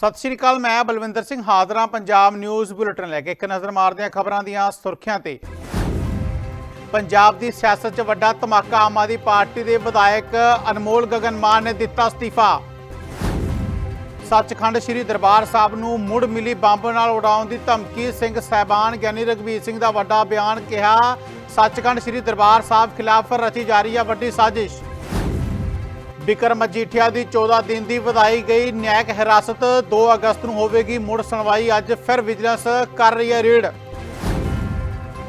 ਸਤਿ ਸ਼੍ਰੀ ਅਕਾਲ, ਮੈਂ ਬਲਵਿੰਦਰ ਸਿੰਘ ਹਾਜ਼ਰਾਂ ਪੰਜਾਬ ਨਿਊਜ਼ ਬੁਲੇਟਿਨ ਲੈ ਕੇ। ਇੱਕ ਨਜ਼ਰ ਮਾਰਦੇ ਹਾਂ ਖਬਰਾਂ ਦੀਆਂ ਸੁਰਖੀਆਂ ਤੇ। ਪੰਜਾਬ ਦੀ ਸਿਆਸਤ 'ਚ ਵੱਡਾ ਧਮਾਕਾ ਆਮ ਆਦਮੀ ਪਾਰਟੀ ਦੇ ਵਿਧਾਇਕ ਅਨਮੋਲ ਗਗਨ ਮਾਨ ਨੇ ਦਿੱਤਾ ਅਸਤੀਫਾ। ਸੱਚਖੰਡ ਸ੍ਰੀ ਦਰਬਾਰ ਸਾਹਿਬ ਨੂੰ ਮੁੜ ਮਿਲੀ ਬੰਬ ਨਾਲ ਉਡਾਉਣ ਦੀ ਧਮਕੀ, ਸਿੰਘ ਸਹਿਬਾਨ ਗਿਆਨੀ ਰਗਵੀਰ ਸਿੰਘ ਦਾ ਵੱਡਾ ਬਿਆਨ ਕਿਹਾ, ਸੱਚਖੰਡ ਸ੍ਰੀ ਦਰਬਾਰ ਸਾਹਿਬ ਖਿਲਾਫ ਰਚੀ ਜਾ ਰਹੀ ਹੈ ਵੱਡੀ ਸਾਜ਼ਿਸ਼। ਵਿਕਰਮ ਮਜੀਠੀਆ ਦੀ 14 ਦਿਨ ਦੀ ਵਧਾਈ ਗਈ। ਨਿਆਇਕ ਹਿਰਾਸਤ 2 ਅਗਸਤ ਨੂੰ ਹੋਵੇਗੀ। ਮੁੜ ਸੁਣਵਾਈ ਅੱਜ ਫਿਰ ਵਿਜੀਲੈਂਸ ਕਰ ਰਹੀ ਹੈ ਰੇਡ।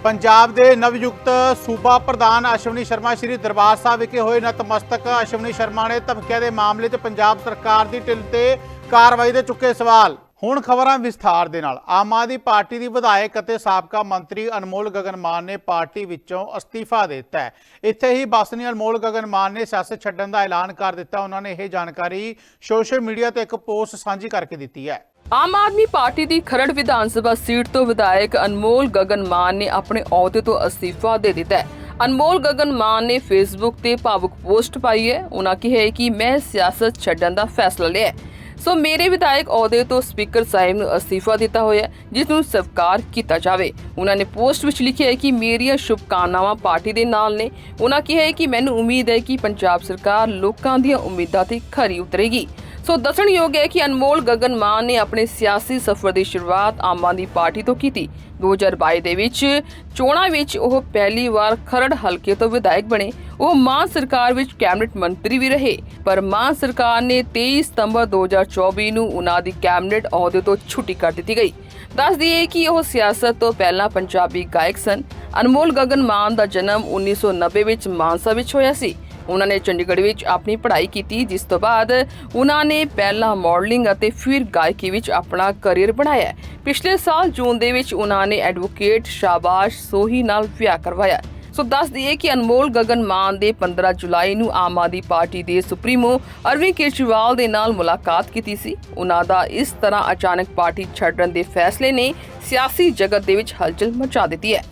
ਪੰਜਾਬ ਦੇ ਨਵਯੁਕਤ ਸੂਬਾ ਪ੍ਰਧਾਨ ਅਸ਼ਵਨੀ ਸ਼ਰਮਾ ਸ਼੍ਰੀ ਦਰਬਾਰ ਸਾਹਿਬ ਵਿਖੇ ਹੋਏ ਨਤਮਸਤਕ। ਅਸ਼ਵਨੀ ਸ਼ਰਮਾ ਨੇ ਧਮਕੀਆਂ ਦੇ ਮਾਮਲੇ 'ਚ ਪੰਜਾਬ ਸਰਕਾਰ ਦੀ ਢਿੱਲ ਤੇ ਕਾਰਵਾਈ ਦੇ ਚੁੱਕੇ ਸਵਾਲ। ਹੁਣ ਖਬਰਾਂ ਵਿਸਥਾਰ ਦੇ ਨਾਲ। ਆਮ ਆਦਮੀ ਪਾਰਟੀ ਦੀ ਵਿਧਾਇਕ ਅਤੇ ਸਾਬਕਾ ਮੰਤਰੀ ਅਨਮੋਲ ਗਗਨ ਮਾਨ ਨੇ ਪਾਰਟੀ ਵਿੱਚੋਂ ਅਸਤੀਫਾ ਦੇ ਦਿੱਤਾ ਹੈ। ਇੱਥੇ ਹੀ ਬਸਨੀ ਅਨਮੋਲ ਗਗਨ ਮਾਨ ਨੇ ਸਿਆਸਤ ਛੱਡਣ ਦਾ ਐਲਾਨ ਕਰ ਦਿੱਤਾ। ਉਹਨਾਂ ਨੇ ਇਹ ਜਾਣਕਾਰੀ ਸੋਸ਼ਲ ਮੀਡੀਆ ਤੇ ਇੱਕ ਪੋਸਟ ਸਾਂਝੀ ਕਰਕੇ ਦਿੱਤੀ ਹੈ। ਆਮ ਆਦਮੀ ਪਾਰਟੀ ਦੀ ਖਰੜ ਵਿਧਾਨ ਸਭਾ ਸੀਟ ਤੋਂ ਵਿਧਾਇਕ ਅਨਮੋਲ ਗਗਨ ਮਾਨ ਨੇ ਆਪਣੇ ਅਹੁਦੇ ਤੋਂ ਅਸਤੀਫਾ ਦੇ ਦਿੱਤਾ ਹੈ। ਅਨਮੋਲ ਗਗਨ ਮਾਨ ਨੇ ਫੇਸਬੁੱਕ ਤੇ ਭਾਵੁਕ ਪੋਸਟ ਪਾਈ ਹੈ। ਉਹਨਾਂ ਕਿਹਾ ਕਿ ਮੈਂ ਸਿਆਸਤ ਛੱਡਣ ਦਾ ਫੈਸਲਾ ਲਿਆ ਹੈ। ਸੋ ਮੇਰੇ ਵਿਧਾਇਕ ਅਹੁਦੇ ਤੋਂ ਸਪੀਕਰ ਸਾਹਿਬ ਨੂੰ ਅਸਤੀਫਾ ਦਿੱਤਾ ਹੋਇਆ ਜਿਸ ਨੂੰ ਸਵੀਕਾਰ ਕੀਤਾ ਜਾਵੇ। ਉਹਨਾਂ ਨੇ ਪੋਸਟ ਵਿੱਚ ਲਿਖਿਆ ਹੈ ਕਿ ਮੇਰੀਆਂ ਸ਼ੁਭਕਾਮਨਾਵਾਂ ਪਾਰਟੀ ਦੇ ਨਾਲ ਨੇ। ਉਹਨਾਂ ਕਿਹਾ ਹੈ ਕਿ ਮੈਨੂੰ ਉਮੀਦ ਹੈ ਕਿ ਪੰਜਾਬ ਸਰਕਾਰ ਲੋਕਾਂ ਦੀਆਂ ਉਮੀਦਾਂ ਤੇ ਖਰੀ ਉਤਰੇਗੀ। ਸੋ ਦੱਸਣਯੋਗ ਹੈ ਕਿ ਅਨਮੋਲ ਗਗਨ ਮਾਨ ਨੇ ਆਪਣੇ ਸਿਆਸੀ ਸਫ਼ਰ ਦੀ ਸ਼ੁਰੂਆਤ ਆਮ ਆਦਮੀ ਪਾਰਟੀ ਤੋਂ ਕੀਤੀ। 2022 ਦੇ ਵਿੱਚ ਚੋਣਾਂ ਵਿੱਚ ਉਹ ਪਹਿਲੀ ਵਾਰ ਖਰੜ ਹਲਕੇ ਤੋਂ ਵਿਧਾਇਕ ਬਣੇ। ਉਹ ਮਾਨ ਸਰਕਾਰ ਵਿੱਚ ਕੈਬਨਿਟ ਮੰਤਰੀ ਵੀ ਰਹੇ। ਪਰ ਮਾਨ ਸਰਕਾਰ ਨੇ 23 ਸਤੰਬਰ 2024 ਨੂੰ ਉਹਨਾਂ ਦੀ ਕੈਬਨਿਟ ਅਹੁਦੇ ਤੋਂ ਛੁੱਟੀ ਕਰ ਦਿੱਤੀ ਗਈ। ਦੱਸ ਦਈਏ ਕਿ ਉਹ ਸਿਆਸਤ ਤੋਂ ਪਹਿਲਾਂ ਪੰਜਾਬੀ ਗਾਇਕ ਸਨ। ਅਨਮੋਲ ਗਗਨ ਮਾਨ ਦਾ ਜਨਮ 1990 ਵਿੱਚ ਮਾਨਸਾ ਵਿੱਚ ਹੋਇਆ ਸੀ। ਉਹਨਾਂ ਨੇ ਚੰਡੀਗੜ੍ਹ ਵਿੱਚ ਆਪਣੀ ਪੜ੍ਹਾਈ ਕੀਤੀ, ਜਿਸ ਤੋਂ ਬਾਅਦ ਉਹਨਾਂ ਨੇ ਪਹਿਲਾਂ ਮਾਡਲਿੰਗ ਅਤੇ ਫਿਰ ਗਾਇਕੀ ਵਿੱਚ ਆਪਣਾ ਕੈਰੀਅਰ ਬਣਾਇਆ ਪਿਛਲੇ ਸਾਲ ਜੂਨ ਦੇ ਵਿੱਚ ਉਹਨਾਂ ਨੇ ਐਡਵੋਕੇਟ ਸ਼ਾਬਾਸ਼ ਸੋਹੀ ਨਾਲ ਵਿਆਹ ਕਰਵਾਇਆ ਸੋ ਦੱਸ ਦਈਏ ਕਿ ਅਨਮੋਲ ਗਗਨ ਮਾਨ ਦੇ 15 ਜੁਲਾਈ ਨੂੰ ਆਮ ਆਦਮੀ ਪਾਰਟੀ ਦੇ ਸੁਪਰੀਮੋ ਅਰਵਿੰਦ ਕੇਜਰੀਵਾਲ ਦੇ ਨਾਲ ਮੁਲਾਕਾਤ ਕੀਤੀ ਸੀ। ਉਹਨਾਂ ਦਾ ਇਸ ਤਰ੍ਹਾਂ ਅਚਾਨਕ ਪਾਰਟੀ ਛੱਡਣ ਦੇ ਫੈਸਲੇ ਨੇ ਸਿਆਸੀ ਜਗਤ ਦੇ ਵਿੱਚ ਹਲਚਲ ਮਚਾ ਦਿੱਤੀ ਹੈ।